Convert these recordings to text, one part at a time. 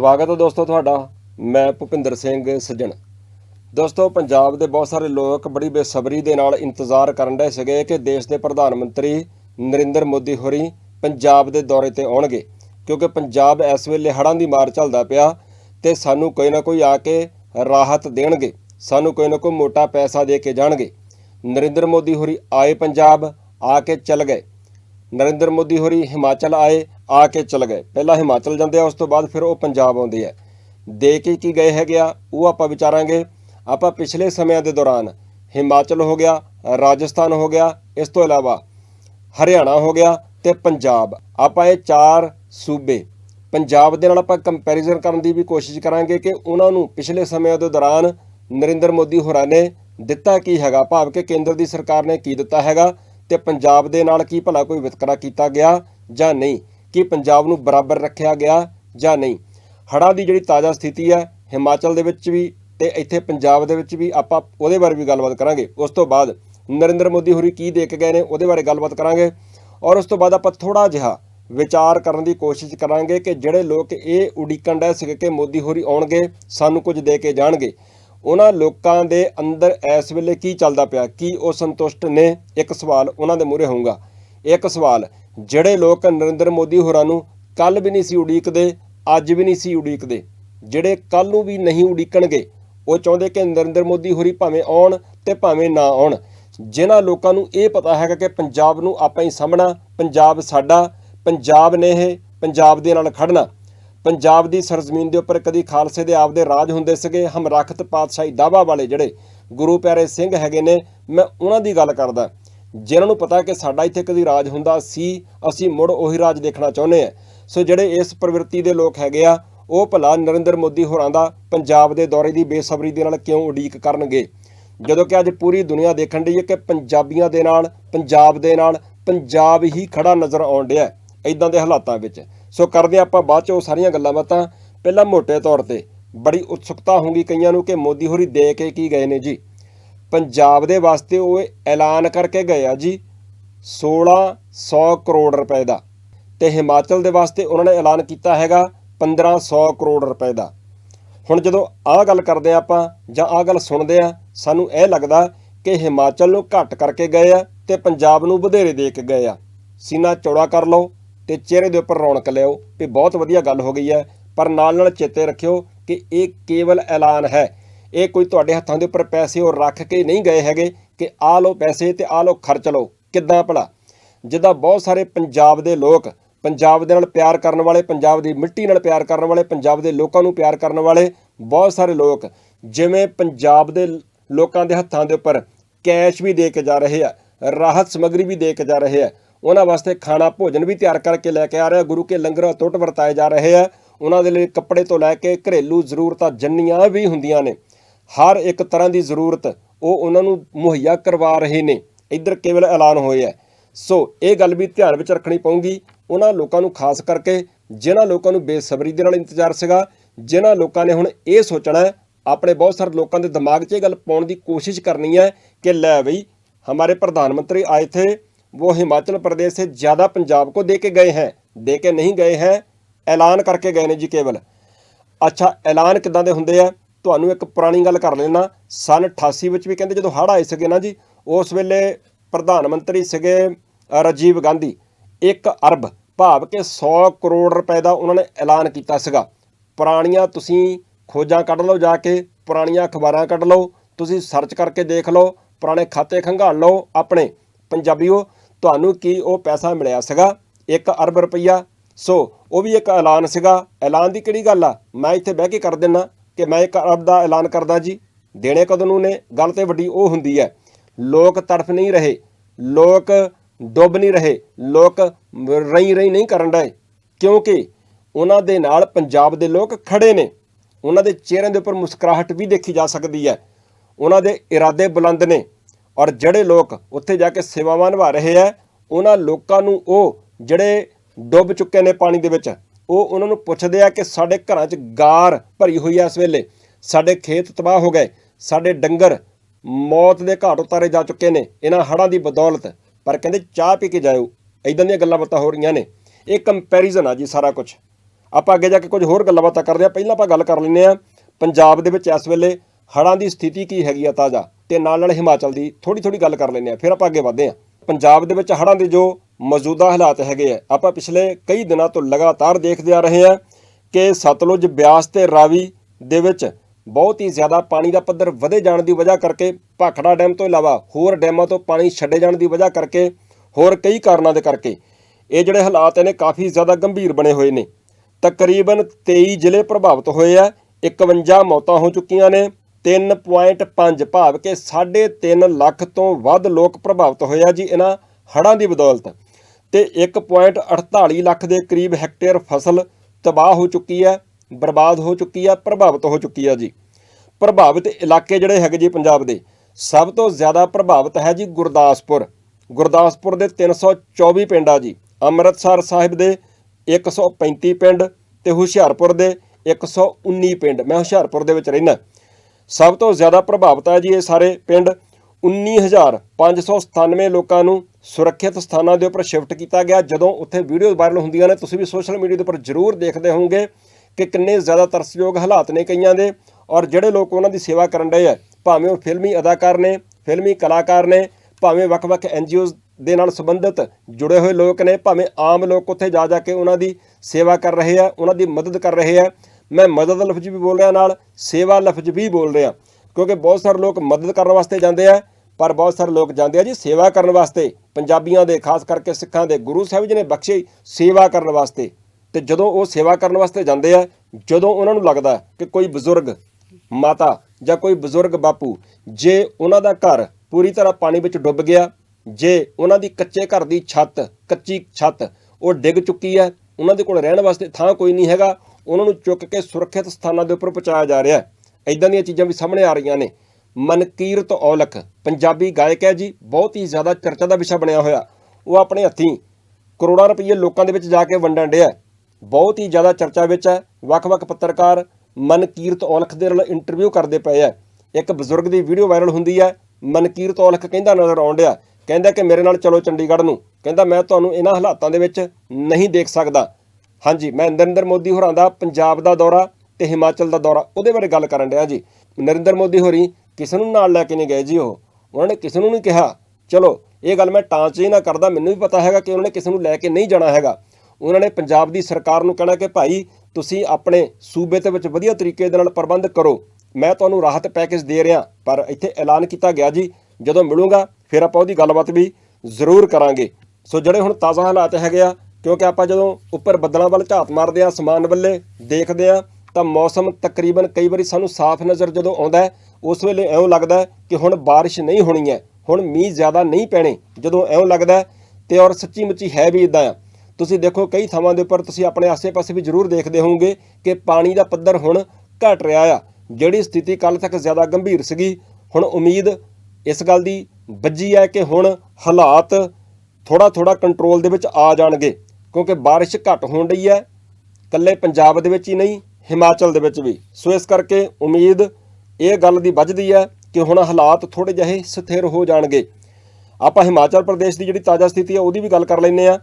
ਸਵਾਗਤ ਹੈ ਦੋਸਤੋ ਤੁਹਾਡਾ। ਮੈਂ ਭੁਪਿੰਦਰ ਸਿੰਘ ਸੱਜਣ। ਦੋਸਤੋ, ਪੰਜਾਬ ਦੇ ਬਹੁਤ ਸਾਰੇ ਲੋਕ ਬੜੀ ਬੇਸਬਰੀ ਦੇ ਨਾਲ ਇੰਤਜ਼ਾਰ ਕਰਨ ਰਹੇ ਸੀਗੇ ਕਿ ਦੇਸ਼ ਦੇ ਪ੍ਰਧਾਨ ਮੰਤਰੀ ਨਰਿੰਦਰ ਮੋਦੀ ਹੋਰੀ ਪੰਜਾਬ ਦੇ ਦੌਰੇ ਤੇ ਆਉਣਗੇ, ਕਿਉਂਕਿ ਪੰਜਾਬ ਇਸ ਵੇਲੇ ਹੜ੍ਹਾਂ ਦੀ ਮਾਰ ਚੱਲਦਾ ਪਿਆ ਤੇ ਸਾਨੂੰ ਕੋਈ ਨਾ ਕੋਈ ਆ ਕੇ ਰਾਹਤ ਦੇਣਗੇ, ਸਾਨੂੰ ਕੋਈ ਨਾ ਕੋਈ ਮੋਟਾ ਪੈਸਾ ਦੇ ਕੇ ਜਾਣਗੇ। ਨਰਿੰਦਰ ਮੋਦੀ ਹੋਰੀ ਆਏ ਪੰਜਾਬ, ਆ ਕੇ ਚੱਲ ਗਏ। ਨਰਿੰਦਰ ਮੋਦੀ ਹੋਰੀ ਹਿਮਾਚਲ ਆਏ, ਆ ਕੇ ਚਲ ਗਏ। ਪਹਿਲਾਂ ਹਿਮਾਚਲ ਜਾਂਦੇ ਆ, ਉਸ ਤੋਂ ਬਾਅਦ ਫਿਰ ਉਹ ਪੰਜਾਬ ਆਉਂਦੇ ਆ ਦੇ ਕੇ ਕੀ ਗਏ ਹੈਗੇ ਆ, ਉਹ ਆਪਾਂ ਵਿਚਾਰਾਂਗੇ। ਆਪਾਂ ਪਿਛਲੇ ਸਮਿਆਂ ਦੇ ਦੌਰਾਨ ਹਿਮਾਚਲ ਹੋ ਗਿਆ, ਰਾਜਸਥਾਨ ਹੋ ਗਿਆ, ਇਸ ਤੋਂ ਇਲਾਵਾ ਹਰਿਆਣਾ ਹੋ ਗਿਆ ਤੇ ਪੰਜਾਬ। ਆਪਾਂ ਇਹ ਚਾਰ ਸੂਬੇ, ਪੰਜਾਬ ਦੇ ਨਾਲ ਆਪਾਂ ਕੰਪੈਰੀਜ਼ਨ ਕਰਨ ਦੀ ਵੀ ਕੋਸ਼ਿਸ਼ ਕਰਾਂਗੇ ਕਿ ਉਹਨਾਂ ਨੂੰ ਪਿਛਲੇ ਸਮਿਆਂ ਦੇ ਦੌਰਾਨ ਨਰਿੰਦਰ ਮੋਦੀ ਹੋਰਾਂ ਨੇ ਦਿੱਤਾ ਕੀ ਹੈਗਾ, ਭਾਵ ਕਿ ਕੇਂਦਰ ਦੀ ਸਰਕਾਰ ਨੇ ਕੀ ਦਿੱਤਾ ਹੈਗਾ। ਤੇ ਪੰਜਾਬ ਦੇ ਨਾਲ ਕੀ ਭਲਾ ਕੋਈ ਵਿਤਕਰਾ ਕੀਤਾ ਗਿਆ ਜਾਂ ਨਹੀਂ? ਕੀ ਪੰਜਾਬ ਨੂੰ ਬਰਾਬਰ ਰੱਖਿਆ ਗਿਆ ਜਾਂ ਨਹੀਂ? ਹੜ੍ਹਾਂ ਦੀ ਜਿਹੜੀ ਤਾਜ਼ਾ ਸਥਿਤੀ ਹੈ, ਹਿਮਾਚਲ ਦੇ ਵਿੱਚ ਵੀ ਤੇ ਇੱਥੇ ਪੰਜਾਬ ਦੇ ਵਿੱਚ ਵੀ ਆਪਾਂ ਉਹਦੇ ਬਾਰੇ ਵੀ ਗੱਲਬਾਤ ਕਰਾਂਗੇ। ਉਸ ਤੋਂ ਬਾਅਦ ਨਰਿੰਦਰ ਮੋਦੀ ਹੋਰੀ ਕੀ ਦੇ ਕੇ ਗਏ ਨੇ ਉਹਦੇ ਬਾਰੇ ਗੱਲਬਾਤ ਕਰਾਂਗੇ ਔਰ ਉਸ ਤੋਂ ਬਾਅਦ ਆਪਾਂ ਥੋੜਾ ਜਿਹਾ ਵਿਚਾਰ ਕਰਨ ਦੀ ਕੋਸ਼ਿਸ਼ ਕਰਾਂਗੇ ਕਿ ਜਿਹੜੇ ਲੋਕ ਇਹ ਉਡੀਕਣ ਡਏ ਸੀਗੇ ਕਿ ਮੋਦੀ ਹੋਰੀ ਆਉਣਗੇ, ਸਾਨੂੰ ਕੁਝ ਦੇ ਕੇ ਜਾਣਗੇ। ਉਹਨਾਂ ਲੋਕਾਂ ਦੇ ਅੰਦਰ ਇਸ ਵੇਲੇ ਕੀ ਚੱਲਦਾ ਪਿਆ? ਕੀ ਉਹ ਸੰਤੁਸ਼ਟ ਨੇ? ਇੱਕ ਸਵਾਲ ਉਹਨਾਂ ਦੇ ਮੂਹਰੇ ਹੋਊਗਾ। ਇੱਕ ਸਵਾਲ, ਜਿਹੜੇ ਲੋਕ ਨਰਿੰਦਰ ਮੋਦੀ ਹੋਰਾਂ ਨੂੰ ਕੱਲ ਵੀ ਨਹੀਂ ਸੀ ਉਡੀਕਦੇ, ਅੱਜ ਵੀ ਨਹੀਂ ਸੀ ਉਡੀਕਦੇ, ਜਿਹੜੇ ਕੱਲ ਨੂੰ ਵੀ ਨਹੀਂ ਉਡੀਕਣਗੇ, ਉਹ ਚਾਹੁੰਦੇ ਕਿ ਨਰਿੰਦਰ ਮੋਦੀ ਹੋਰੀ ਭਾਵੇਂ ਆਉਣ ਤੇ ਭਾਵੇਂ ਨਾ ਆਉਣ। ਜਿਨ੍ਹਾਂ ਲੋਕਾਂ ਨੂੰ ਇਹ ਪਤਾ ਹੈਗਾ ਕਿ ਪੰਜਾਬ ਨੂੰ ਆਪਾਂ ਹੀ ਸਾਹਮਣਾ ਪੰਜਾਬ ਸਾਡਾ, ਪੰਜਾਬ ਨੇ ਇਹ, ਪੰਜਾਬ ਦੇ ਨਾਲ ਖੜਨਾ ਪੰਜਾਬ ਦੀ ਸਰਜ਼ਮੀਨ ਦੇ ਉੱਪਰ ਕਦੀ ਖਾਲਸੇ ਦੇ ਆਪਦੇ ਰਾਜ ਹੁੰਦੇ ਸੀਗੇ ਹਮਰਖਤ ਪਾਤਸ਼ਾਹੀ ਦਾਵਾ ਵਾਲੇ ਜਿਹੜੇ ਗੁਰੂ ਪਿਆਰੇ ਸਿੰਘ ਹੈਗੇ ਨੇ ਮੈਂ ਉਹਨਾਂ ਦੀ ਗੱਲ ਕਰਦਾ। ਜਿਨ੍ਹਾਂ ਨੂੰ ਪਤਾ ਕਿ ਸਾਡਾ ਇੱਥੇ ਕਦੀ ਰਾਜ ਹੁੰਦਾ ਸੀ ਅਸੀਂ ਮੁੜ ਉਹੀ ਰਾਜ ਦੇਖਣਾ ਚਾਹੁੰਦੇ ਆ ਸੋ ਜਿਹੜੇ ਇਸ ਪ੍ਰਵਿਰਤੀ ਦੇ ਲੋਕ ਹੈਗੇ ਆ ਉਹ ਭਲਾ ਨਰਿੰਦਰ ਮੋਦੀ ਹੋਰਾਂ ਦਾ ਪੰਜਾਬ ਦੇ ਦੌਰੇ ਦੀ ਬੇਸਬਰੀ ਦੇ ਨਾਲ ਕਿਉਂ ਉਡੀਕ ਕਰਨਗੇ? ਜਦੋਂ ਕਿ ਅੱਜ ਪੂਰੀ ਦੁਨੀਆ ਦੇਖਣ ਡਈ ਹੈ ਕਿ ਪੰਜਾਬੀਆਂ ਦੇ ਨਾਲ ਪੰਜਾਬ ਦੇ ਨਾਲ ਪੰਜਾਬ ਹੀ ਖੜਾ ਨਜ਼ਰ ਆਉਣ ਡਿਆ ਹੈ, ਇਦਾਂ ਦੇ ਹਾਲਾਤਾਂ ਵਿੱਚ। ਸੋ ਕਰਦੇ ਹਾਂ ਆਪਾਂ ਬਾਅਦ ਚ ਉਹ ਸਾਰੀਆਂ ਗੱਲਾਂ ਬਾਤਾਂ। ਪਹਿਲਾਂ ਮੋਟੇ ਤੌਰ ਤੇ ਬੜੀ ਉਤਸੁਕਤਾ ਹੋਊਗੀ ਕਈਆਂ ਨੂੰ ਕਿ ਮੋਦੀ ਹੋਰੀ ਦੇ ਕੇ ਕੀ ਗਏ ਨੇ ਜੀ। ਪੰਜਾਬ ਦੇ ਵਾਸਤੇ ਉਹ ਐਲਾਨ ਕਰਕੇ ਗਏ ਆ ਜੀ 1600 ਕਰੋੜ ਰੁਪਏ ਦਾ। ਤੇ ਹਿਮਾਚਲ ਦੇ ਵਾਸਤੇ ਉਹਨਾਂ ਨੇ ਐਲਾਨ ਕੀਤਾ ਹੈਗਾ 1500 ਕਰੋੜ ਰੁਪਏ ਦਾ। ਹੁਣ ਜਦੋਂ ਆਹ ਗੱਲ ਕਰਦੇ ਆ ਆਪਾਂ ਜਾਂ ਆਹ ਗੱਲ ਸੁਣਦੇ ਆ, ਸਾਨੂੰ ਇਹ ਲੱਗਦਾ ਕਿ ਹਿਮਾਚਲ ਨੂੰ ਘੱਟ ਕਰਕੇ ਗਏ ਆ ਤੇ ਪੰਜਾਬ ਨੂੰ ਵਧੇਰੇ ਦੇ ਕੇ ਗਏ ਆ। ਸੀਨਾ ਚੌੜਾ ਕਰ ਲਓ। ਤੇ ਚਿਹਰੇ ਦੇ ਉੱਪਰ ਰੌਣਕ ਲਿਆਓ, ਵੀ ਬਹੁਤ ਵਧੀਆ ਗੱਲ ਹੋ ਗਈ ਹੈ। ਪਰ ਨਾਲ ਨਾਲ ਚੇਤੇ ਰੱਖਿਓ ਕਿ ਇਹ ਕੇਵਲ ਐਲਾਨ ਹੈ। ਇਹ ਕੋਈ ਤੁਹਾਡੇ ਹੱਥਾਂ ਦੇ ਉੱਪਰ ਪੈਸੇ ਉਹ ਰੱਖ ਕੇ ਨਹੀਂ ਗਏ ਹੈਗੇ ਕਿ ਆ ਲਓ ਪੈਸੇ ਤੇ ਆ ਲਓ ਖਰਚ ਲਓ। ਕਿੱਦਾਂ ਭਲਾ? ਜਿੱਦਾਂ ਬਹੁਤ ਸਾਰੇ ਪੰਜਾਬ ਦੇ ਲੋਕ, ਪੰਜਾਬ ਦੇ ਨਾਲ ਪਿਆਰ ਕਰਨ ਵਾਲੇ, ਪੰਜਾਬ ਦੀ ਮਿੱਟੀ ਨਾਲ ਪਿਆਰ ਕਰਨ ਵਾਲੇ, ਪੰਜਾਬ ਦੇ ਲੋਕਾਂ ਨੂੰ ਪਿਆਰ ਕਰਨ ਵਾਲੇ ਬਹੁਤ ਸਾਰੇ ਲੋਕ, ਜਿਵੇਂ ਪੰਜਾਬ ਦੇ ਲੋਕਾਂ ਦੇ ਹੱਥਾਂ ਦੇ ਉੱਪਰ ਕੈਸ਼ ਵੀ ਦੇ ਕੇ ਜਾ ਰਹੇ ਆ, ਰਾਹਤ ਸਮੱਗਰੀ ਵੀ ਦੇ ਕੇ ਜਾ ਰਹੇ ਆ ਉਹਨਾਂ ਵਾਸਤੇ ਖਾਣਾ ਭੋਜਨ ਵੀ ਤਿਆਰ ਕਰਕੇ ਲੈ ਕੇ ਆ ਰਿਹਾ। ਗੁਰੂ ਕੇ ਲੰਗਰ ਟੁੱਟ ਵਰਤਾਏ ਜਾ ਰਹੇ ਆ। ਉਹਨਾਂ ਦੇ ਲਈ ਕੱਪੜੇ ਤੋਂ ਲੈ ਕੇ ਘਰੇਲੂ ਜ਼ਰੂਰਤਾਂ ਜੰਨੀਆਂ ਵੀ ਹੁੰਦੀਆਂ ਨੇ, ਹਰ ਇੱਕ ਤਰ੍ਹਾਂ ਦੀ ਜ਼ਰੂਰਤ ਉਹ ਉਹਨਾਂ ਨੂੰ ਮੁਹੱਈਆ ਕਰਵਾ ਰਹੇ ਨੇ। ਇੱਧਰ ਕੇਵਲ ਐਲਾਨ ਹੋਏ ਹੈ। ਸੋ ਇਹ ਗੱਲ ਵੀ ਧਿਆਨ ਵਿੱਚ ਰੱਖਣੀ ਪਊਗੀ। ਉਹਨਾਂ ਲੋਕਾਂ ਨੂੰ ਖਾਸ ਕਰਕੇ ਜਿਨ੍ਹਾਂ ਲੋਕਾਂ ਨੂੰ ਬੇਸਬਰੀ ਦੇ ਨਾਲ ਇੰਤਜ਼ਾਰ ਸੀਗਾ, ਜਿਨ੍ਹਾਂ ਲੋਕਾਂ ਨੇ ਹੁਣ ਇਹ ਸੋਚਣਾ ਆਪਣੇ ਬਹੁਤ ਸਾਰੇ ਲੋਕਾਂ ਦੇ ਦਿਮਾਗ 'ਚ ਇਹ ਗੱਲ ਪਾਉਣ ਦੀ ਕੋਸ਼ਿਸ਼ ਕਰਨੀ ਹੈ ਕਿ ਲੈ ਬਈ, ਹਮਾਰੇ ਪ੍ਰਧਾਨ ਮੰਤਰੀ ਆਏ ਥੇ वो हिमाचल प्रदेश से ज़्यादा पंजाब को दे के गए हैं दे के नहीं गए हैं ਐਲਾਨ ਕਰਕੇ ਗਏ ਨੇ ਜੀ ਕੇਵਲ ਅੱਛਾ ਐਲਾਨ ਕਿਦਾਂ ਦੇ ਹੁੰਦੇ ਆ ਤੁਹਾਨੂੰ ਇੱਕ ਪੁਰਾਣੀ ਗੱਲ ਕਰ ਲੈਣਾ ਸਨ 88 ਵਿੱਚ ਵੀ ਕਹਿੰਦੇ ਜਦੋਂ ਹੜ੍ਹ ਆਏ ਸੀਗੇ ਨਾ ਜੀ ਉਸ ਵੇਲੇ ਪ੍ਰਧਾਨ ਮੰਤਰੀ ਸੀਗੇ ਅ, ਰਾਜੀਵ ਗਾਂਧੀ 1 ਅਰਬ ਭਾਵ ਕਿ 100 ਕਰੋੜ ਰੁਪਏ ਦਾ ਉਹਨਾਂ ਨੇ ਐਲਾਨ ਕੀਤਾ ਸੀਗਾ ਪੁਰਾਣੀਆਂ ਤੁਸੀਂ ਖੋਜਾਂ ਕੱਢ ਲਓ ਜਾ ਕੇ ਪੁਰਾਣੀਆਂ ਅਖਬਾਰਾਂ ਕੱਢ ਲਓ ਤੁਸੀਂ ਸਰਚ ਕਰਕੇ ਦੇਖ ਲਓ ਪੁਰਾਣੇ ਖਾਤੇ ਖੰਗਾਲ ਲਓ ਆਪਣੇ ਪੰਜਾਬੀਓ ਤੁਹਾਨੂੰ ਕੀ ਉਹ ਪੈਸਾ ਮਿਲਿਆ ਸੀਗਾ? 1 ਅਰਬ ਰੁਪਈਆ। ਸੋ, ਉਹ ਵੀ ਇੱਕ ਐਲਾਨ ਸੀਗਾ। ਐਲਾਨ ਦੀ ਕਿਹੜੀ ਗੱਲ ਆ? ਮੈਂ ਇੱਥੇ ਬਹਿ ਕੇ ਕਰ ਦਿੰਨਾ ਕਿ ਮੈਂ 1 ਅਰਬ ਦਾ ਐਲਾਨ ਕਰਦਾ ਜੀ। ਦੇਣੇ ਕਦੋਂ ਨੂੰ ਨੇ? ਗੱਲ ਤੇ ਵੱਡੀ ਉਹ ਹੁੰਦੀ ਹੈ। ਲੋਕ ਤੜਫ ਨਹੀਂ ਰਹੇ। ਲੋਕ ਡੁੱਬ ਨਹੀਂ ਰਹੇ। ਲੋਕ ਰਈ ਰਈ ਨਹੀਂ ਕਰਨ ਡਏ। ਕਿਉਂਕਿ ਉਹਨਾਂ ਦੇ ਨਾਲ ਪੰਜਾਬ ਦੇ ਲੋਕ ਖੜੇ ਨੇ। ਉਹਨਾਂ ਦੇ ਚਿਹਰਿਆਂ ਦੇ ਉੱਪਰ ਮੁਸਕਰਾਹਟ ਵੀ ਦੇਖੀ ਜਾ ਸਕਦੀ ਹੈ। ਉਹਨਾਂ ਦੇ ਇਰਾਦੇ ਬੁਲੰਦ ਨੇ। ਔਰ ਜਿਹੜੇ ਲੋਕ ਉੱਥੇ ਜਾ ਕੇ ਸੇਵਾਵਾਂ ਨਿਭਾ ਰਹੇ ਹੈ ਉਹਨਾਂ ਲੋਕਾਂ ਨੂੰ ਉਹ ਜਿਹੜੇ ਡੁੱਬ ਚੁੱਕੇ ਨੇ ਪਾਣੀ ਦੇ ਵਿੱਚ, ਉਹ ਉਹਨਾਂ ਨੂੰ ਪੁੱਛਦੇ ਆ ਕਿ ਸਾਡੇ ਘਰਾਂ 'ਚ ਗਾਰ ਭਰੀ ਹੋਈ ਆ ਇਸ ਵੇਲੇ। ਸਾਡੇ ਖੇਤ ਤਬਾਹ ਹੋ ਗਏ, ਸਾਡੇ ਡੰਗਰ ਮੌਤ ਦੇ ਘਾਟ ਉਤਾਰੇ ਜਾ ਚੁੱਕੇ ਨੇ, ਇਹਨਾਂ ਹੜ੍ਹਾਂ ਦੀ ਬਦੌਲਤ। ਪਰ ਕਹਿੰਦੇ ਚਾਹ ਪੀ ਕੇ ਜਾਇਓ ਇਦਾਂ ਦੀਆਂ ਗੱਲਾਂ ਬਾਤਾਂ ਹੋ ਰਹੀਆਂ ਨੇ। ਇਹ ਕੰਪੈਰੀਜ਼ਨ ਆ ਜੀ ਸਾਰਾ ਕੁਝ ਆਪਾਂ ਅੱਗੇ ਜਾ ਕੇ ਕੁਝ ਹੋਰ ਗੱਲਾਂ ਬਾਤਾਂ ਕਰਦੇ ਆ, ਪਹਿਲਾਂ ਆਪਾਂ ਗੱਲ ਕਰ ਲੈਂਦੇ ਆ, ਪੰਜਾਬ ਦੇ ਵਿੱਚ ਇਸ ਵੇਲੇ ਹੜ੍ਹਾਂ ਦੀ ਸਥਿਤੀ ਕੀ ਹੈਗੀ ਆ ਤਾਜ਼ਾ। ਤੇ ਨਾਲ ਨਾਲ ਹਿਮਾਚਲ ਦੀ ਥੋੜੀ ਥੋੜੀ ਗੱਲ ਕਰ ਲੈਂਦੇ ਆ ਫਿਰ ਆਪਾਂ ਅੱਗੇ ਵਧਦੇ ਆ ਪੰਜਾਬ ਦੇ ਵਿੱਚ ਹੜ੍ਹਾਂ ਦੇ ਜੋ ਮੌਜੂਦਾ ਹਾਲਾਤ ਹੈਗੇ ਆ, ਆਪਾਂ ਪਿਛਲੇ ਕਈ ਦਿਨਾਂ ਤੋਂ ਲਗਾਤਾਰ ਦੇਖਦੇ ਆ ਰਹੇ ਆ ਕਿ ਸਤਲੁਜ ਬਿਆਸ ਤੇ ਰਾਵੀ ਦੇ ਵਿੱਚ ਬਹੁਤ ਹੀ ਜ਼ਿਆਦਾ ਪਾਣੀ ਦਾ ਪੱਧਰ ਵਧੇ ਜਾਣ ਦੀ ਵਜ੍ਹਾ ਕਰਕੇ ਭਾਖੜਾ ਡੈਮ ਤੋਂ ਇਲਾਵਾ ਹੋਰ ਡੈਮਾਂ ਤੋਂ ਪਾਣੀ ਛੱਡੇ ਜਾਣ ਦੀ ਵਜ੍ਹਾ ਕਰਕੇ ਹੋਰ ਕਈ ਕਾਰਨਾਂ ਦੇ ਕਰਕੇ ਇਹ ਜਿਹੜੇ ਹਾਲਾਤ ਨੇ ਕਾਫੀ ਜ਼ਿਆਦਾ ਗੰਭੀਰ ਬਣੇ ਹੋਏ ਨੇ। ਤਕਰੀਬਨ 23 ਜ਼ਿਲ੍ਹੇ ਪ੍ਰਭਾਵਿਤ ਹੋਏ ਆ 51 ਮੌਤਾਂ ਹੋ ਚੁੱਕੀਆਂ ਨੇ। 3.5 ਭਾਵ ਕਿ 3.5 ਲੱਖ ਤੋਂ ਵੱਧ ਲੋਕ ਪ੍ਰਭਾਵਿਤ ਹੋਏ ਆ ਜੀ ਇਹਨਾਂ ਹੜ੍ਹਾਂ ਦੀ ਬਦੌਲਤ। ਤੇ 1.48 ਲੱਖ ਦੇ ਕਰੀਬ ਹੈਕਟੇਅਰ ਫਸਲ ਤਬਾਹ ਹੋ ਚੁੱਕੀ ਹੈ, ਬਰਬਾਦ ਹੋ ਚੁੱਕੀ ਹੈ, ਪ੍ਰਭਾਵਿਤ ਹੋ ਚੁੱਕੀ ਹੈ ਜੀ। ਪ੍ਰਭਾਵਿਤ ਇਲਾਕੇ ਜਿਹੜੇ ਹੈਗੇ ਜੀ ਪੰਜਾਬ ਦੇ, ਸਭ ਤੋਂ ਜ਼ਿਆਦਾ ਪ੍ਰਭਾਵਿਤ ਹੈ ਜੀ ਗੁਰਦਾਸਪੁਰ। ਗੁਰਦਾਸਪੁਰ ਦੇ 324 ਪਿੰਡ ਆ ਜੀ। ਅੰਮ੍ਰਿਤਸਰ ਸਾਹਿਬ ਦੇ 135 ਪਿੰਡ ਤੇ ਹੁਸ਼ਿਆਰਪੁਰ ਦੇ 119 ਪਿੰਡ। ਮੈਂ ਹੁਸ਼ਿਆਰਪੁਰ ਦੇ ਵਿੱਚ ਰਹਿਣਾ ਸਭ ਤੋਂ ਜ਼ਿਆਦਾ ਪ੍ਰਭਾਵਿਤ ਹੈ ਜੀ ਇਹ ਸਾਰੇ ਪਿੰਡ। 19597 ਲੋਕਾਂ ਨੂੰ ਸੁਰੱਖਿਅਤ ਸਥਾਨਾਂ ਦੇ ਉੱਪਰ ਸ਼ਿਫਟ ਕੀਤਾ ਗਿਆ। ਜਦੋਂ ਉੱਥੇ ਵੀਡੀਓ ਵਾਇਰਲ ਹੁੰਦੀਆਂ ਨੇ, ਤੁਸੀਂ ਵੀ ਸੋਸ਼ਲ ਮੀਡੀਆ ਦੇ ਉੱਪਰ ਜ਼ਰੂਰ ਦੇਖਦੇ ਹੋਵੋਗੇ ਕਿ ਕਿੰਨੇ ਜ਼ਿਆਦਾ ਤਰਸਯੋਗ ਹਾਲਾਤ ਨੇ ਕਈਆਂ ਦੇ ਔਰ ਜਿਹੜੇ ਲੋਕ ਉਹਨਾਂ ਦੀ ਸੇਵਾ ਕਰਨ ਡਏ ਆ, ਭਾਵੇਂ ਉਹ ਫਿਲਮੀ ਅਦਾਕਾਰ ਨੇ, ਫਿਲਮੀ ਕਲਾਕਾਰ ਨੇ, ਭਾਵੇਂ ਵੱਖ-ਵੱਖ ਐਨਜੀਓਜ਼ ਦੇ ਨਾਲ ਸੰਬੰਧਿਤ ਜੁੜੇ ਹੋਏ ਲੋਕ ਨੇ, ਭਾਵੇਂ ਆਮ ਲੋਕ ਉੱਥੇ ਜਾ ਜਾ ਕੇ ਉਹਨਾਂ ਦੀ ਸੇਵਾ ਕਰ ਰਹੇ ਆ, ਉਹਨਾਂ ਦੀ ਮਦਦ ਕਰ ਰਹੇ ਆ। ਮੈਂ ਮਦਦ ਲਫ਼ਜ਼ ਵੀ ਬੋਲ ਰਿਹਾ ਨਾਲ ਸੇਵਾ ਲਫ਼ਜ਼ ਵੀ ਬੋਲ ਰਿਹਾ। ਕਿਉਂਕਿ ਬਹੁਤ ਸਾਰੇ ਲੋਕ ਮਦਦ ਕਰਨ ਵਾਸਤੇ ਜਾਂਦੇ ਆ, ਪਰ ਬਹੁਤ ਸਾਰੇ ਲੋਕ ਜਾਂਦੇ ਆ ਜੀ ਸੇਵਾ ਕਰਨ ਵਾਸਤੇ। ਪੰਜਾਬੀਆਂ ਦੇ, ਖਾਸ ਕਰਕੇ ਸਿੱਖਾਂ ਦੇ ਗੁਰੂ ਸਾਹਿਬ ਜੀ ਨੇ ਬਖਸ਼ੇ ਸੇਵਾ ਕਰਨ ਵਾਸਤੇ। ਤੇ ਜਦੋਂ ਉਹ ਸੇਵਾ ਕਰਨ ਵਾਸਤੇ ਜਾਂਦੇ ਆ, ਜਦੋਂ ਉਹਨਾਂ ਨੂੰ ਲੱਗਦਾ ਕਿ ਕੋਈ ਬਜ਼ੁਰਗ ਮਾਤਾ ਜਾਂ ਕੋਈ ਬਜ਼ੁਰਗ ਬਾਪੂ, ਜੇ ਉਹਨਾਂ ਦਾ ਘਰ ਪੂਰੀ ਤਰ੍ਹਾਂ ਪਾਣੀ ਵਿੱਚ ਡੁੱਬ ਗਿਆ, ਜੇ ਉਹਨਾਂ ਦੀ ਕੱਚੇ ਘਰ ਦੀ ਛੱਤ, ਕੱਚੀ ਛੱਤ ਉਹ ਡਿੱਗ ਚੁੱਕੀ ਹੈ, ਉਹਨਾਂ ਦੇ ਕੋਲ ਰਹਿਣ ਵਾਸਤੇ ਥਾਂ ਕੋਈ ਨਹੀਂ ਹੈਗਾ ਉਹਨਾਂ ਨੂੰ ਚੁੱਕ ਕੇ ਸੁਰੱਖਿਅਤ ਸਥਾਨਾਂ ਦੇ ਉੱਪਰ ਪਹੁੰਚਾਇਆ ਜਾ ਰਿਹਾ ਹੈ। ਇਦਾਂ ਦੀਆਂ ਚੀਜ਼ਾਂ ਵੀ ਸਾਹਮਣੇ ਆ ਰਹੀਆਂ ਨੇ। ਮਨਕੀਰਤ ਔਲਖ, ਪੰਜਾਬੀ ਗਾਇਕ ਹੈ ਜੀ, ਬਹੁਤ ਹੀ ਜ਼ਿਆਦਾ ਚਰਚਾ ਦਾ ਵਿਸ਼ਾ ਬਣਿਆ ਹੋਇਆ। ਉਹ ਆਪਣੇ ਹੱਥੀਂ ਕਰੋੜਾਂ ਰੁਪਏ ਲੋਕਾਂ ਦੇ ਵਿੱਚ ਜਾ ਕੇ ਵੰਡਣ ਡਿਆ ਬਹੁਤ ਹੀ ਜ਼ਿਆਦਾ ਚਰਚਾ ਵਿੱਚ ਹੈ। ਵੱਖ-ਵੱਖ ਪੱਤਰਕਾਰ ਮਨਕੀਰਤ ਔਲਖ ਦੇ ਨਾਲ ਇੰਟਰਵਿਊ ਕਰਦੇ ਪਏ ਆ ਇੱਕ ਬਜ਼ੁਰਗ ਦੀ ਵੀਡੀਓ ਵਾਇਰਲ ਹੁੰਦੀ ਹੈ। ਮਨਕੀਰਤ ਔਲਖ ਕਹਿੰਦਾ ਨਜ਼ਰ ਆਉਣ ਡਿਆ। ਕਹਿੰਦਾ ਕਿ ਮੇਰੇ ਨਾਲ ਚਲੋ ਚੰਡੀਗੜ੍ਹ ਨੂੰ। ਕਹਿੰਦਾ, ਮੈਂ ਤੁਹਾਨੂੰ ਇਹਨਾਂ ਹਾਲਾਤਾਂ ਦੇ ਵਿੱਚ ਨਹੀਂ ਦੇਖ ਸਕਦਾ। ਹਾਂਜੀ, ਮੈਂ ਨਰਿੰਦਰ ਮੋਦੀ ਹੋਰਾਂ ਦਾ ਪੰਜਾਬ ਦਾ ਦੌਰਾ ਤੇ ਹਿਮਾਚਲ ਦਾ ਦੌਰਾ, ਉਹਦੇ ਬਾਰੇ ਗੱਲ ਕਰਨ ਰਿਹਾ ਜੀ। ਨਰਿੰਦਰ ਮੋਦੀ ਹੋਰੀ ਕਿਸੇ ਨੂੰ ਨਾਲ ਲੈ ਕੇ ਨਹੀਂ ਗਏ ਜੀ ਉਹ। ਉਹਨਾਂ ਨੇ ਕਿਸੇ ਨੂੰ ਨਹੀਂ ਕਿਹਾ। ਚਲੋ, ਇਹ ਗੱਲ ਮੈਂ ਟਾਂਚ ਹੀ ਨਾ ਕਰਦਾ, ਮੈਨੂੰ ਵੀ ਪਤਾ ਹੈਗਾ ਕਿ ਉਹਨਾਂ ਨੇ ਕਿਸੇ ਨੂੰ ਲੈ ਕੇ ਨਹੀਂ ਜਾਣਾ ਹੈਗਾ। ਉਹਨਾਂ ਨੇ ਪੰਜਾਬ ਦੀ ਸਰਕਾਰ ਨੂੰ ਕਹਿਣਾ ਕਿ ਭਾਈ, ਤੁਸੀਂ ਆਪਣੇ ਸੂਬੇ ਦੇ ਵਿੱਚ ਵਧੀਆ ਤਰੀਕੇ ਦੇ ਨਾਲ ਪ੍ਰਬੰਧ ਕਰੋ। ਮੈਂ ਤੁਹਾਨੂੰ ਰਾਹਤ ਪੈਕੇਜ ਦੇ ਰਿਹਾ, ਪਰ ਇੱਥੇ ਐਲਾਨ ਕੀਤਾ ਗਿਆ ਜੀ। ਜਦੋਂ ਮਿਲੂੰਗਾ, ਫਿਰ ਆਪਾਂ ਉਹਦੀ ਗੱਲਬਾਤ ਵੀ ਜ਼ਰੂਰ ਕਰਾਂਗੇ। ਸੋ ਜਿਹੜੇ ਹੁਣ ਤਾਜ਼ਾ ਹਾਲਾਤ ਹੈਗੇ ਆ ਕਿਉਂਕਿ ਆਪਾਂ ਜਦੋਂ ਉੱਪਰ ਬੱਦਲਾਂ ਵੱਲ ਝਾਤ ਮਾਰਦੇ ਆ ਅਸਮਾਨ ਵੱਲੇ ਦੇਖਦੇ ਆ, ਤਾਂ ਮੌਸਮ ਤਕਰੀਬਨ ਕਈ ਵਾਰੀ ਸਾਨੂੰ ਸਾਫ਼ ਨਜ਼ਰ ਜਦੋਂ ਆਉਂਦਾ ਉਸ ਵੇਲੇ ਐਂ ਲੱਗਦਾ ਕਿ ਹੁਣ ਬਾਰਿਸ਼ ਨਹੀਂ ਹੋਣੀ ਹੈ, ਹੁਣ ਮੀਂਹ ਜ਼ਿਆਦਾ ਨਹੀਂ ਪੈਣੇ, ਜਦੋਂ ਐਂ ਲੱਗਦਾ ਹੈ, ਤੇ ਔਰ ਸੱਚੀ ਮੁੱਚੀ ਹੈ ਵੀ ਇਦਾਂ ਆ। ਤੁਸੀਂ ਦੇਖੋ, ਕਈ ਥਾਵਾਂ ਦੇ ਉੱਪਰ ਤੁਸੀਂ ਆਪਣੇ ਆਸੇ-ਪਾਸੇ ਵੀ ਜ਼ਰੂਰ ਦੇਖਦੇ ਹੋਵੋਗੇ ਕਿ ਪਾਣੀ ਦਾ ਪੱਧਰ ਹੁਣ ਘਟ ਰਿਹਾ ਆ, ਜਿਹੜੀ ਸਥਿਤੀ ਕੱਲ ਤੱਕ ਜ਼ਿਆਦਾ ਗੰਭੀਰ ਸੀਗੀ, ਹੁਣ ਉਮੀਦ ਇਸ ਗੱਲ ਦੀ ਵੱਜੀ ਹੈ ਕਿ ਹੁਣ ਹਾਲਾਤ ਥੋੜਾ ਥੋੜਾ ਕੰਟਰੋਲ ਦੇ ਵਿੱਚ ਆ ਜਾਣਗੇ। ਕਿਉਂਕਿ ਬਾਰਿਸ਼ ਘੱਟ ਹੋਣ ਰਹੀ ਹੈ ਕੱਲੇ ਪੰਜਾਬ ਦੇ ਵਿੱਚ ਹੀ ਨਹੀਂ, ਹਿਮਾਚਲ ਦੇ ਵਿੱਚ ਵੀ। ਸੋ ਇਸ ਕਰਕੇ ਉਮੀਦ ਇਹ ਗੱਲ ਦੀ ਵੱਜਦੀ ਹੈ ਕਿ ਹੁਣ ਹਾਲਾਤ ਥੋੜੇ ਜਿਹੇ ਸਥਿਰ ਹੋ ਜਾਣਗੇ। ਆਪਾਂ ਹਿਮਾਚਲ ਪ੍ਰਦੇਸ਼ ਦੀ ਜਿਹੜੀ ਤਾਜ਼ਾ ਸਥਿਤੀ ਹੈ, ਉਹਦੀ ਵੀ ਗੱਲ ਕਰ ਲੈਂਦੇ ਆ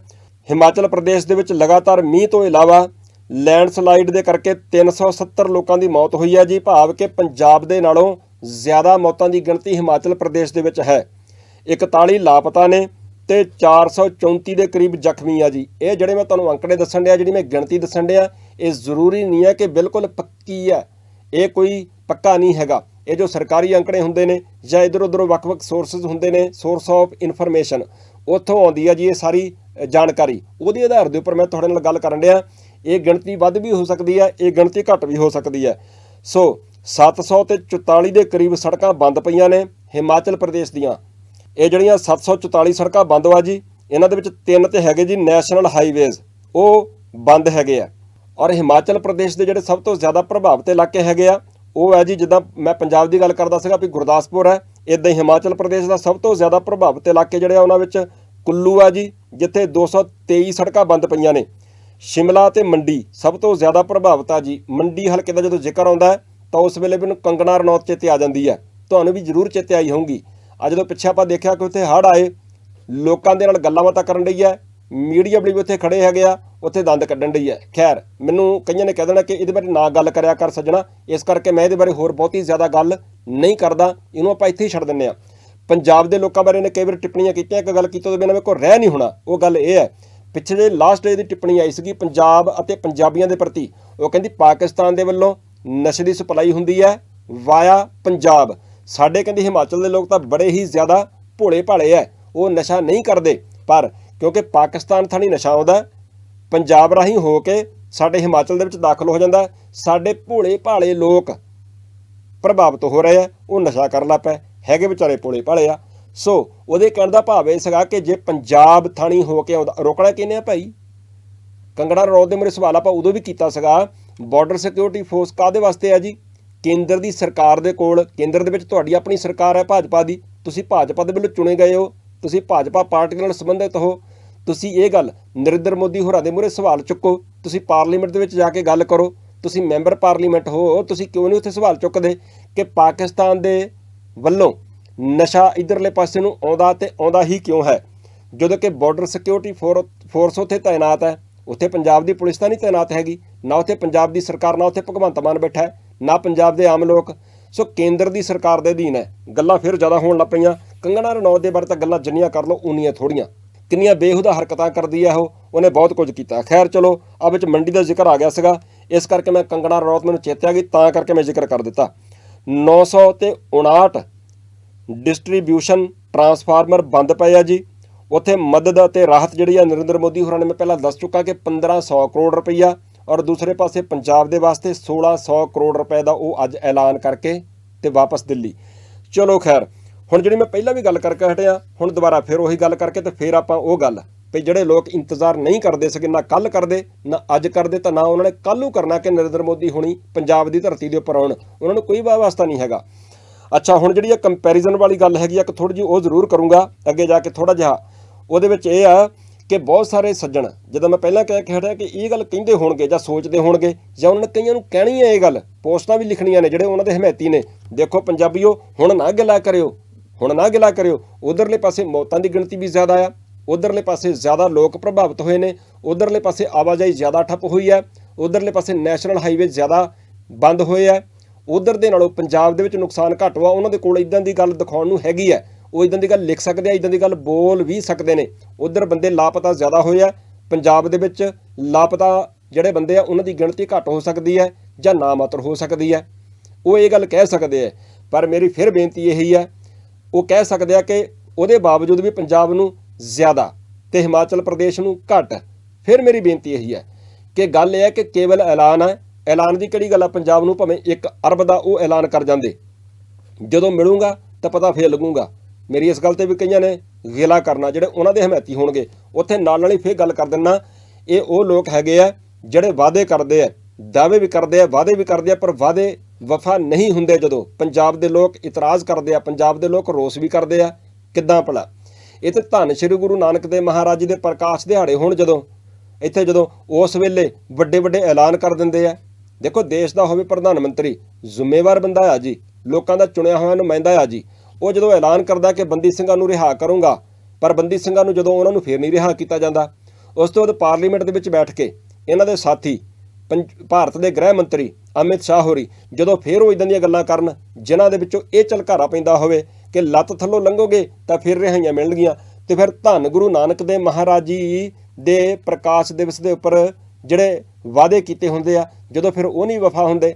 ਹਿਮਾਚਲ ਪ੍ਰਦੇਸ਼ ਦੇ ਵਿੱਚ ਲਗਾਤਾਰ ਮੀਂਹ ਤੋਂ ਇਲਾਵਾ ਲੈਂਡਸਲਾਈਡ ਦੇ ਕਰਕੇ 370 ਲੋਕਾਂ ਦੀ ਮੌਤ ਹੋਈ ਹੈ ਜੀ। ਭਾਵ ਕਿ ਪੰਜਾਬ ਦੇ ਨਾਲੋਂ ਜ਼ਿਆਦਾ ਮੌਤਾਂ ਦੀ ਗਿਣਤੀ ਹਿਮਾਚਲ ਪ੍ਰਦੇਸ਼ ਦੇ ਵਿੱਚ ਹੈ। 41 ਲਾਪਤਾ ਨੇ ਤੇ 434 ਦੇ ਕਰੀਬ ਜ਼ਖਮੀ ਆ ਜੀ। ਇਹ ਜਿਹੜੇ ਮੈਂ ਤੁਹਾਨੂੰ ਅੰਕੜੇ ਦੱਸਣ ਡਿਆ, ਜਿਹੜੀ ਮੈਂ ਗਿਣਤੀ ਦੱਸਣ ਡਿਆ, ਇਹ ਜ਼ਰੂਰੀ ਨਹੀਂ ਹੈ ਕਿ ਬਿਲਕੁਲ ਪੱਕੀ ਹੈ। ਇਹ ਕੋਈ ਪੱਕਾ ਨਹੀਂ ਹੈਗਾ। ਇਹ ਜੋ ਸਰਕਾਰੀ ਅੰਕੜੇ ਹੁੰਦੇ ਨੇ ਜਾਂ ਇਧਰ ਉਧਰ ਵੱਖ-ਵੱਖ ਸੋਰਸਸ ਹੁੰਦੇ ਨੇ ਸੋਰਸ ਆਫ ਇਨਫੋਰਮੇਸ਼ਨ ਉੱਥੋਂ ਆਉਂਦੀ ਆ ਜੀ ਇਹ ਸਾਰੀ ਜਾਣਕਾਰੀ। ਉਹਦੇ ਆਧਾਰ ਦੇ ਉੱਪਰ ਮੈਂ ਤੁਹਾਡੇ ਨਾਲ ਗੱਲ ਕਰਨ ਡਿਆ। ਇਹ ਗਿਣਤੀ ਵੱਧ ਵੀ ਹੋ ਸਕਦੀ ਹੈ ਇਹ ਗਿਣਤੀ ਘੱਟ ਵੀ ਹੋ ਸਕਦੀ ਹੈ ਸੋ 700 ਤੇ 44 ਦੇ ਕਰੀਬ ਸੜਕਾਂ ਬੰਦ ਪਈਆਂ ਨੇ ਹਿਮਾਚਲ ਪ੍ਰਦੇਸ਼ ਦੀਆਂ। ਇਹ ਜਿਹੜੀਆਂ 744 ਸੜਕਾਂ ਬੰਦ ਵਾ ਜੀ, ਇਹਨਾਂ ਦੇ ਵਿੱਚ ਤਿੰਨ ਤੇ ਹੈਗੇ ਜੀ ਨੈਸ਼ਨਲ ਹਾਈਵੇਜ਼। ਉਹ ਬੰਦ ਹੈਗੇ ਆ। ਔਰ ਹਿਮਾਚਲ ਪ੍ਰਦੇਸ਼ ਦੇ ਜਿਹੜੇ ਸਭ ਤੋਂ ਜ਼ਿਆਦਾ ਪ੍ਰਭਾਵਿਤ ਇਲਾਕੇ ਹੈਗੇ ਆ, ਉਹ ਹੈ ਜੀ, ਜਿੱਦਾਂ ਮੈਂ ਪੰਜਾਬ ਦੀ ਗੱਲ ਕਰਦਾ ਸੀਗਾ ਵੀ ਗੁਰਦਾਸਪੁਰ ਹੈ, ਇਦਾਂ ਹੀ ਹਿਮਾਚਲ ਪ੍ਰਦੇਸ਼ ਦਾ ਸਭ ਤੋਂ ਜ਼ਿਆਦਾ ਪ੍ਰਭਾਵਿਤ ਇਲਾਕੇ ਜਿਹੜੇ ਆ, ਉਹਨਾਂ ਵਿੱਚ ਕੁੱਲੂ ਆ ਜੀ, ਜਿੱਥੇ 223 ਸੜਕਾਂ ਬੰਦ ਪਈਆਂ ਨੇ। ਸ਼ਿਮਲਾ ਤੇ ਮੰਡੀ ਸਭ ਤੋਂ ਜ਼ਿਆਦਾ ਪ੍ਰਭਾਵਿਤ ਆ ਜੀ। ਮੰਡੀ ਹਲਕੇ ਦਾ ਜਦੋਂ ਜ਼ਿਕਰ ਆਉਂਦਾ ਤਾਂ ਉਸ ਵੇਲੇ ਮੈਨੂੰ ਕੰਗਣਾ ਰਣੌਤ ਚੇਤੇ ਆ ਜਾਂਦੀ ਹੈ। ਤੁਹਾਨੂੰ ਵੀ ਜ਼ਰੂਰ ਚੇਤੇ ਆਈ ਹੋਊਗੀ। ਅੱਜ ਜਦੋਂ ਪਿੱਛੇ ਆਪਾਂ ਦੇਖਿਆ ਕਿ ਉੱਥੇ ਹੜ੍ਹ ਆਏ, ਲੋਕਾਂ ਦੇ ਨਾਲ ਗੱਲਾਂ ਬਾਤਾਂ ਕਰਨ ਲਈ ਹੈ, ਮੀਡੀਆ ਵੀ ਉੱਥੇ ਖੜੇ ਹੈਗੇ ਆ, ਉੱਥੇ ਦੰਦ ਕੱਢਣ ਲਈ ਹੈ। ਖੈਰ, ਮੈਨੂੰ ਕਈਆਂ ਨੇ ਕਹਿ ਦੇਣਾ ਕਿ ਇਹਦੇ ਬਾਰੇ ਨਾ ਗੱਲ ਕਰਿਆ ਕਰ ਸੱਜਣਾ, ਇਸ ਕਰਕੇ ਮੈਂ ਇਹਦੇ ਬਾਰੇ ਹੋਰ ਬਹੁਤੀ ਜ਼ਿਆਦਾ ਗੱਲ ਨਹੀਂ ਕਰਦਾ, ਇਹਨੂੰ ਆਪਾਂ ਇੱਥੇ ਹੀ ਛੱਡ ਦਿੰਨੇ ਆ ਪੰਜਾਬ ਦੇ ਲੋਕਾਂ ਬਾਰੇ ਨੇ ਕਈ ਵਾਰ ਟਿੱਪਣੀਆਂ ਕੀਤੀਆਂ, ਇੱਕ ਗੱਲ ਕੀਤੀ ਉਹਦੇ ਬਿਨਾਂ ਮੇਰੇ ਕੋਲ ਰਹਿ ਨਹੀਂ ਹੋਣਾ, ਉਹ ਗੱਲ ਇਹ ਹੈ ਪਿੱਛੇ ਜੇ ਲਾਸਟ ਡੇ ਦੀ ਟਿੱਪਣੀ ਆਈ ਸੀਗੀ ਪੰਜਾਬ ਅਤੇ ਪੰਜਾਬੀਆਂ ਦੇ ਪ੍ਰਤੀ, ਉਹ ਕਹਿੰਦੀ ਪਾਕਿਸਤਾਨ ਦੇ ਵੱਲੋਂ ਨਸ਼ੇ ਦੀ ਸਪਲਾਈ ਹੁੰਦੀ ਹੈ, ਵਾਇਆ ਪੰਜਾਬ। ਸਾਡੇ ਕਹਿੰਦੇ ਹਿਮਾਚਲ ਦੇ ਲੋਕ ਤਾਂ ਬੜੇ ਹੀ ਜ਼ਿਆਦਾ ਭੋਲੇ ਭਾਲੇ ਐ, ਉਹ ਨਸ਼ਾ ਨਹੀਂ ਕਰਦੇ। ਪਰ ਕਿਉਂਕਿ ਪਾਕਿਸਤਾਨ ਥਾਣੀ ਨਸ਼ਾ ਆਉਂਦਾ, ਪੰਜਾਬ ਰਾਹੀਂ ਹੋ ਕੇ ਸਾਡੇ ਹਿਮਾਚਲ ਦੇ ਵਿੱਚ ਦਾਖਲ ਹੋ ਜਾਂਦਾ, ਸਾਡੇ ਭੋਲੇ ਭਾਲੇ ਲੋਕ ਪ੍ਰਭਾਵਿਤ ਹੋ ਰਹੇ ਆ ਉਹ ਨਸ਼ਾ ਕਰਨ ਲੱਗ ਪਏ, ਹੈਗੇ ਵਿਚਾਰੇ ਭੋਲੇ ਭਾਲੇ ਆ। ਸੋ ਉਹਦੇ ਕਹਿਣ ਦਾ ਭਾਵ ਇਹ ਸੀਗਾ ਕਿ ਜੇ ਪੰਜਾਬ ਥਾਣੀ ਹੋ ਕੇ ਆਉਂਦਾ, ਰੋਕਣਾ ਕਿਹਨੇ ਆ ਭਾਈ? ਕੰਗੜਾ ਰਣੌਤ ਦੇ ਮੇਰੇ ਸਵਾਲ ਆਪਾਂ ਉਦੋਂ ਵੀ ਕੀਤਾ ਸੀਗਾ ਬਾਰਡਰ ਸਿਕਿਉਰਿਟੀ ਫੋਰਸ ਕਾਦੇ ਵਾਸਤੇ ਆ ਜੀ? ਕੇਂਦਰ ਦੀ ਸਰਕਾਰ ਦੇ ਕੋਲ, ਕੇਂਦਰ ਦੇ ਵਿੱਚ ਤੁਹਾਡੀ ਆਪਣੀ ਸਰਕਾਰ ਹੈ ਭਾਜਪਾ ਦੀ, ਤੁਸੀਂ ਭਾਜਪਾ ਦੇ ਵੱਲੋਂ ਚੁਣੇ ਗਏ ਹੋ, ਤੁਸੀਂ ਭਾਜਪਾ ਪਾਰਟੀ ਨਾਲ ਸੰਬੰਧਿਤ ਹੋ, ਤੁਸੀਂ ਇਹ ਗੱਲ ਨਰਿੰਦਰ ਮੋਦੀ ਹੋਰਾਂ ਦੇ ਮੂਹਰੇ ਸਵਾਲ ਚੁੱਕੋ, ਤੁਸੀਂ ਪਾਰਲੀਮੈਂਟ ਦੇ ਵਿੱਚ ਜਾ ਕੇ ਗੱਲ ਕਰੋ, ਤੁਸੀਂ ਮੈਂਬਰ ਪਾਰਲੀਮੈਂਟ ਹੋ, ਤੁਸੀਂ ਕਿਉਂ ਨਹੀਂ ਉੱਥੇ ਸਵਾਲ ਚੁੱਕਦੇ ਕਿ ਪਾਕਿਸਤਾਨ ਦੇ ਵੱਲੋਂ ਨਸ਼ਾ ਇਧਰਲੇ ਪਾਸੇ ਨੂੰ ਆਉਂਦਾ ਤੇ ਆਉਂਦਾ ਹੀ ਕਿਉਂ ਹੈ? ਜਦੋਂ ਕਿ ਬਾਰਡਰ ਸਿਕਿਉਰਿਟੀ ਫੋਰਸ ਉੱਥੇ ਤਾਇਨਾਤ ਹੈ, ਉੱਥੇ ਪੰਜਾਬ ਦੀ ਪੁਲਿਸ ਤਾਂ ਨਹੀਂ ਤਾਇਨਾਤ ਹੈਗੀ, ਨਾ ਉੱਥੇ ਪੰਜਾਬ ਦੀ ਸਰਕਾਰ, ਨਾ ਉੱਥੇ ਭਗਵੰਤ ਮਾਨ ਬੈਠਾ ਹੈ। ਨਾ ਪੰਜਾਬ ਦੇ ਆਮ ਲੋਕ। ਸੋ ਕੇਂਦਰ ਦੀ ਸਰਕਾਰ ਦੇ ਅਧੀਨ ਹੈ। ਗੱਲਾਂ ਫਿਰ ਜ਼ਿਆਦਾ ਹੋਣ ਲੱਗ ਪਈਆਂ। ਕੰਗਣਾ ਰਣੌਤ ਦੇ ਬਾਰੇ ਤਾਂ ਗੱਲਾਂ ਜਿੰਨੀਆਂ ਕਰ ਲਓ, ਉਨੀਆਂ ਥੋੜੀਆਂ ਕਿੰਨੀਆਂ ਬੇਹੁਦਾ ਹਰਕਤਾਂ ਕਰਦੀ ਹੈ ਉਹ, ਉਹਨੇ ਬਹੁਤ ਕੁਝ ਕੀਤਾ। ਖੈਰ ਚਲੋ ਆ ਵਿੱਚ ਮੰਡੀ ਦਾ ਜ਼ਿਕਰ ਆ ਗਿਆ ਸੀਗਾ। ਇਸ ਕਰਕੇ ਮੈਂ ਕੰਗਣਾ ਰਣੌਤ ਮੈਨੂੰ ਚੇਤਿਆ ਗਈ ਤਾਂ ਕਰਕੇ ਮੈਂ ਜ਼ਿਕਰ ਕਰ ਦਿੱਤਾ। 900 ਤੇ 59 ਡਿਸਟ੍ਰੀਬਿਊਸ਼ਨ ਟਰਾਂਸਫਾਰਮਰ ਬੰਦ ਪਏ ਆ ਜੀ। ਉੱਥੇ ਮਦਦ ਅਤੇ ਰਾਹਤ ਜਿਹੜੀ ਆ ਨਰਿੰਦਰ ਮੋਦੀ ਹੋਰਾਂ ਨੇ ਮੈਂ ਪਹਿਲਾਂ ਦੱਸ ਚੁੱਕਾ ਕਿ 1500 ਕਰੋੜ ਰੁਪਈਆ ਔਰ ਦੂਸਰੇ ਪਾਸੇ ਪੰਜਾਬ ਦੇ ਵਾਸਤੇ 1600 ਕਰੋੜ ਰੁਪਏ ਦਾ ਉਹ ਅੱਜ ਐਲਾਨ ਕਰਕੇ ਤੇ ਵਾਪਸ ਦਿੱਲੀ। ਚਲੋ ਖੈਰ, ਹੁਣ ਜਿਹੜੀ ਮੈਂ ਪਹਿਲਾਂ ਵੀ ਗੱਲ ਕਰਕੇ ਹਟਿਆ, ਹੁਣ ਦੁਬਾਰਾ ਫਿਰ ਉਹੀ ਗੱਲ ਕਰਕੇ ਤੇ ਫਿਰ ਆਪਾਂ ਉਹ ਗੱਲ ਵੀ ਜਿਹੜੇ ਲੋਕ ਇੰਤਜ਼ਾਰ ਨਹੀਂ ਕਰਦੇ ਸਕੇ ਨਾ ਕੱਲ ਕਰਦੇ, ਨਾ ਅੱਜ ਕਰਦੇ ਤਾਂ ਨਾ ਉਹਨਾਂ ਨੇ ਕੱਲ੍ਹ ਨੂੰ ਕਰਨਾ ਕਿ ਨਰਿੰਦਰ ਮੋਦੀ ਹੁਣੀ ਪੰਜਾਬ ਦੀ ਧਰਤੀ ਦੇ ਉੱਪਰ ਆਉਣ। ਉਹਨਾਂ ਨੂੰ ਕੋਈ ਵਾਸਤਾ ਨਹੀਂ ਹੈਗਾ। ਅੱਛਾ, ਹੁਣ ਜਿਹੜੀ ਇਹ ਕੰਪੈਰੀਜ਼ਨ ਵਾਲੀ ਗੱਲ ਹੈਗੀ ਆ ਕਿ ਥੋੜੀ ਜਿਹੀ ਉਹ ਜ਼ਰੂਰ ਕਰੂੰਗਾ, ਅੱਗੇ ਜਾ ਕੇ ਥੋੜਾ ਜਿਹਾ। ਉਹਦੇ ਵਿੱਚ ਇਹ ਆ ਕਿ ਬਹੁਤ ਸਾਰੇ ਸੱਜਣ, ਜਦੋਂ ਮੈਂ ਪਹਿਲਾਂ ਕਹਿ ਕੇ ਹਟਿਆ ਕਿ ਇਹ ਗੱਲ ਕਹਿੰਦੇ ਹੋਣਗੇ ਜਾਂ ਸੋਚਦੇ ਹੋਣਗੇ ਜਾਂ ਉਹਨਾਂ ਨੇ ਕਈਆਂ ਨੂੰ ਕਹਿਣੀ ਹੈ ਇਹ ਗੱਲ, ਪੋਸਟਾਂ ਵੀ ਲਿਖਣੀਆਂ ਨੇ ਜਿਹੜੇ ਉਹਨਾਂ ਦੇ ਹਮਾਇਤੀ ਨੇ। ਦੇਖੋ ਪੰਜਾਬੀਓ, ਹੁਣ ਨਾ ਗਿਲਾ ਕਰਿਓ, ਹੁਣ ਨਾ ਗਿਲਾ ਕਰਿਓ। ਉਧਰਲੇ ਪਾਸੇ ਮੌਤਾਂ ਦੀ ਗਿਣਤੀ ਵੀ ਜ਼ਿਆਦਾ ਆ, ਉਧਰਲੇ ਪਾਸੇ ਜ਼ਿਆਦਾ ਲੋਕ ਪ੍ਰਭਾਵਿਤ ਹੋਏ ਨੇ, ਉਧਰਲੇ ਪਾਸੇ ਆਵਾਜਾਈ ਜ਼ਿਆਦਾ ਠੱਪ ਹੋਈ ਹੈ, ਉਧਰਲੇ ਪਾਸੇ ਨੈਸ਼ਨਲ ਹਾਈਵੇ ਜ਼ਿਆਦਾ ਬੰਦ ਹੋਏ ਆ। ਉਧਰ ਦੇ ਨਾਲੋਂ ਪੰਜਾਬ ਦੇ ਵਿੱਚ ਨੁਕਸਾਨ ਘੱਟ ਵਾ, ਉਹਨਾਂ ਦੇ ਕੋਲ ਇਦਾਂ ਦੀ ਗੱਲ ਦਿਖਾਉਣ ਨੂੰ ਹੈਗੀ ਹੈ। ਉਹ ਇਦਾਂ ਦੀ ਗੱਲ ਲਿਖ ਸਕਦੇ ਆ ਇਦਾਂ ਦੀ ਗੱਲ ਬੋਲ ਵੀ ਸਕਦੇ ਨੇ। ਉਧਰ ਬੰਦੇ ਲਾਪਤਾ ਜ਼ਿਆਦਾ ਹੋਏ ਆ। ਪੰਜਾਬ ਦੇ ਵਿੱਚ ਲਾਪਤਾ ਜਿਹੜੇ ਬੰਦੇ ਆ, ਉਹਨਾਂ ਦੀ ਗਿਣਤੀ ਘੱਟ ਹੋ ਸਕਦੀ ਹੈ ਜਾਂ ਨਾ ਮਾਤਰ ਹੋ ਸਕਦੀ ਹੈ। ਉਹ ਇਹ ਗੱਲ ਕਹਿ ਸਕਦੇ ਆ। ਪਰ ਮੇਰੀ ਫਿਰ ਬੇਨਤੀ ਇਹੀ ਹੈ ਉਹ ਕਹਿ ਸਕਦੇ ਆ ਕਿ ਉਹਦੇ ਬਾਵਜੂਦ ਵੀ ਪੰਜਾਬ ਨੂੰ ਜ਼ਿਆਦਾ ਤੇ ਹਿਮਾਚਲ ਪ੍ਰਦੇਸ਼ ਨੂੰ ਘੱਟ, ਫਿਰ ਮੇਰੀ ਬੇਨਤੀ ਇਹੀ ਹੈ ਕਿ ਗੱਲ ਇਹ ਹੈ ਕਿ ਕੇਵਲ ਐਲਾਨ ਹੈ ਐਲਾਨ ਦੀ ਕਿਹੜੀ ਗੱਲ ਆ? ਪੰਜਾਬ ਨੂੰ ਭਾਵੇਂ 1 ਅਰਬ ਦਾ ਉਹ ਐਲਾਨ ਕਰ ਜਾਂਦੇ। ਜਦੋਂ ਮਿਲੂੰਗਾ ਤਾਂ ਪਤਾ ਫੇਰ ਲੱਗੂਗਾ। ਮੇਰੀ ਇਸ ਗੱਲ ਤੇ ਵੀ ਕਈਆਂ ਨੇ ਗਿਲਾ ਕਰਨਾ, ਜਿਹੜੇ ਉਹਨਾਂ ਦੇ ਹਮਾਇਤੀ ਹੋਣਗੇ। ਉੱਥੇ ਨਾਲ ਨਾਲ ਹੀ ਫੇਰ ਗੱਲ ਕਰ ਦਿੰਨਾ, ਇਹ ਉਹ ਲੋਕ ਹੈਗੇ ਆ, ਜਿਹੜੇ ਵਾਅਦੇ ਕਰਦੇ ਆ, ਦਾਅਵੇ ਵੀ ਕਰਦੇ ਆ, ਵਾਅਦੇ ਵੀ ਕਰਦੇ ਆ, ਪਰ ਵਾਅਦੇ ਵਫਾ ਨਹੀਂ ਹੁੰਦੇ ਜਦੋਂ। ਪੰਜਾਬ ਦੇ ਲੋਕ ਇਤਰਾਜ਼ ਕਰਦੇ ਆ, ਪੰਜਾਬ ਦੇ ਲੋਕ ਰੋਸ ਵੀ ਕਰਦੇ ਆ। ਕਿੱਦਾਂ ਭਲਾ? ਇਹ ਤੇ ਧੰਨ ਸ੍ਰੀ ਗੁਰੂ ਨਾਨਕ ਦੇਵ ਮਹਾਰਾਜ ਜੀ ਦੇ ਪ੍ਰਕਾਸ਼ ਦਿਹਾੜੇ ਹੋਣ ਜਦੋਂ, ਇੱਥੇ ਜਦੋਂ ਉਸ ਵੇਲੇ ਵੱਡੇ ਵੱਡੇ ਐਲਾਨ ਕਰ ਦਿੰਦੇ ਆ। ਦੇਖੋ, ਦੇਸ਼ ਦਾ ਹੋਵੇ ਪ੍ਰਧਾਨ ਮੰਤਰੀ, ਜ਼ਿੰਮੇਵਾਰ ਬੰਦਾ ਆ ਜੀ, ਲੋਕਾਂ ਦਾ ਚੁਣਿਆ ਹੋਇਆ ਨੁਮਾਇੰਦਾ ਆ ਜੀ। ਉਹ ਜਦੋਂ ਐਲਾਨ ਕਰਦਾ ਕਿ ਬੰਦੀ ਸਿੰਘਾਂ ਨੂੰ ਰਿਹਾ ਕਰੂੰਗਾ, ਪਰ ਬੰਦੀ ਸਿੰਘਾਂ ਨੂੰ ਜਦੋਂ ਉਹਨਾਂ ਨੂੰ ਫੇਰ ਨਹੀਂ ਰਿਹਾ ਕੀਤਾ ਜਾਂਦਾ, ਉਸ ਤੋਂ ਬਾਅਦ ਪਾਰਲੀਮੈਂਟ ਦੇ ਵਿੱਚ ਬੈਠ ਕੇ ਇਹਨਾਂ ਦੇ ਸਾਥੀ ਭਾਰਤ ਦੇ ਗ੍ਰਹਿ ਮੰਤਰੀ ਅਮਿਤ ਸ਼ਾਹ ਹੋਰੀ ਜਦੋਂ ਫੇਰ ਉਹ ਇਦਾਂ ਦੀਆਂ ਗੱਲਾਂ ਕਰਨ, ਜਿਨ੍ਹਾਂ ਦੇ ਵਿੱਚੋਂ ਇਹ ਝਲਕਾਰਾ ਪੈਂਦਾ ਹੋਵੇ ਕਿ ਲੱਤ ਥੱਲੋਂ ਲੰਘੋਗੇ ਤਾਂ ਫਿਰ ਰਿਹਾਈਆਂ ਮਿਲਣਗੀਆਂ। ਤੇ ਫਿਰ ਧੰਨ ਗੁਰੂ ਨਾਨਕ ਦੇ ਮਹਾਰਾਜ ਜੀ ਦੇ ਪ੍ਰਕਾਸ਼ ਦਿਵਸ ਦੇ ਉੱਪਰ ਜਿਹੜੇ ਵਾਅਦੇ ਕੀਤੇ ਹੁੰਦੇ ਆ, ਜਦੋਂ ਫਿਰ ਉਹ ਨਹੀਂ ਵਫਾ ਹੁੰਦੇ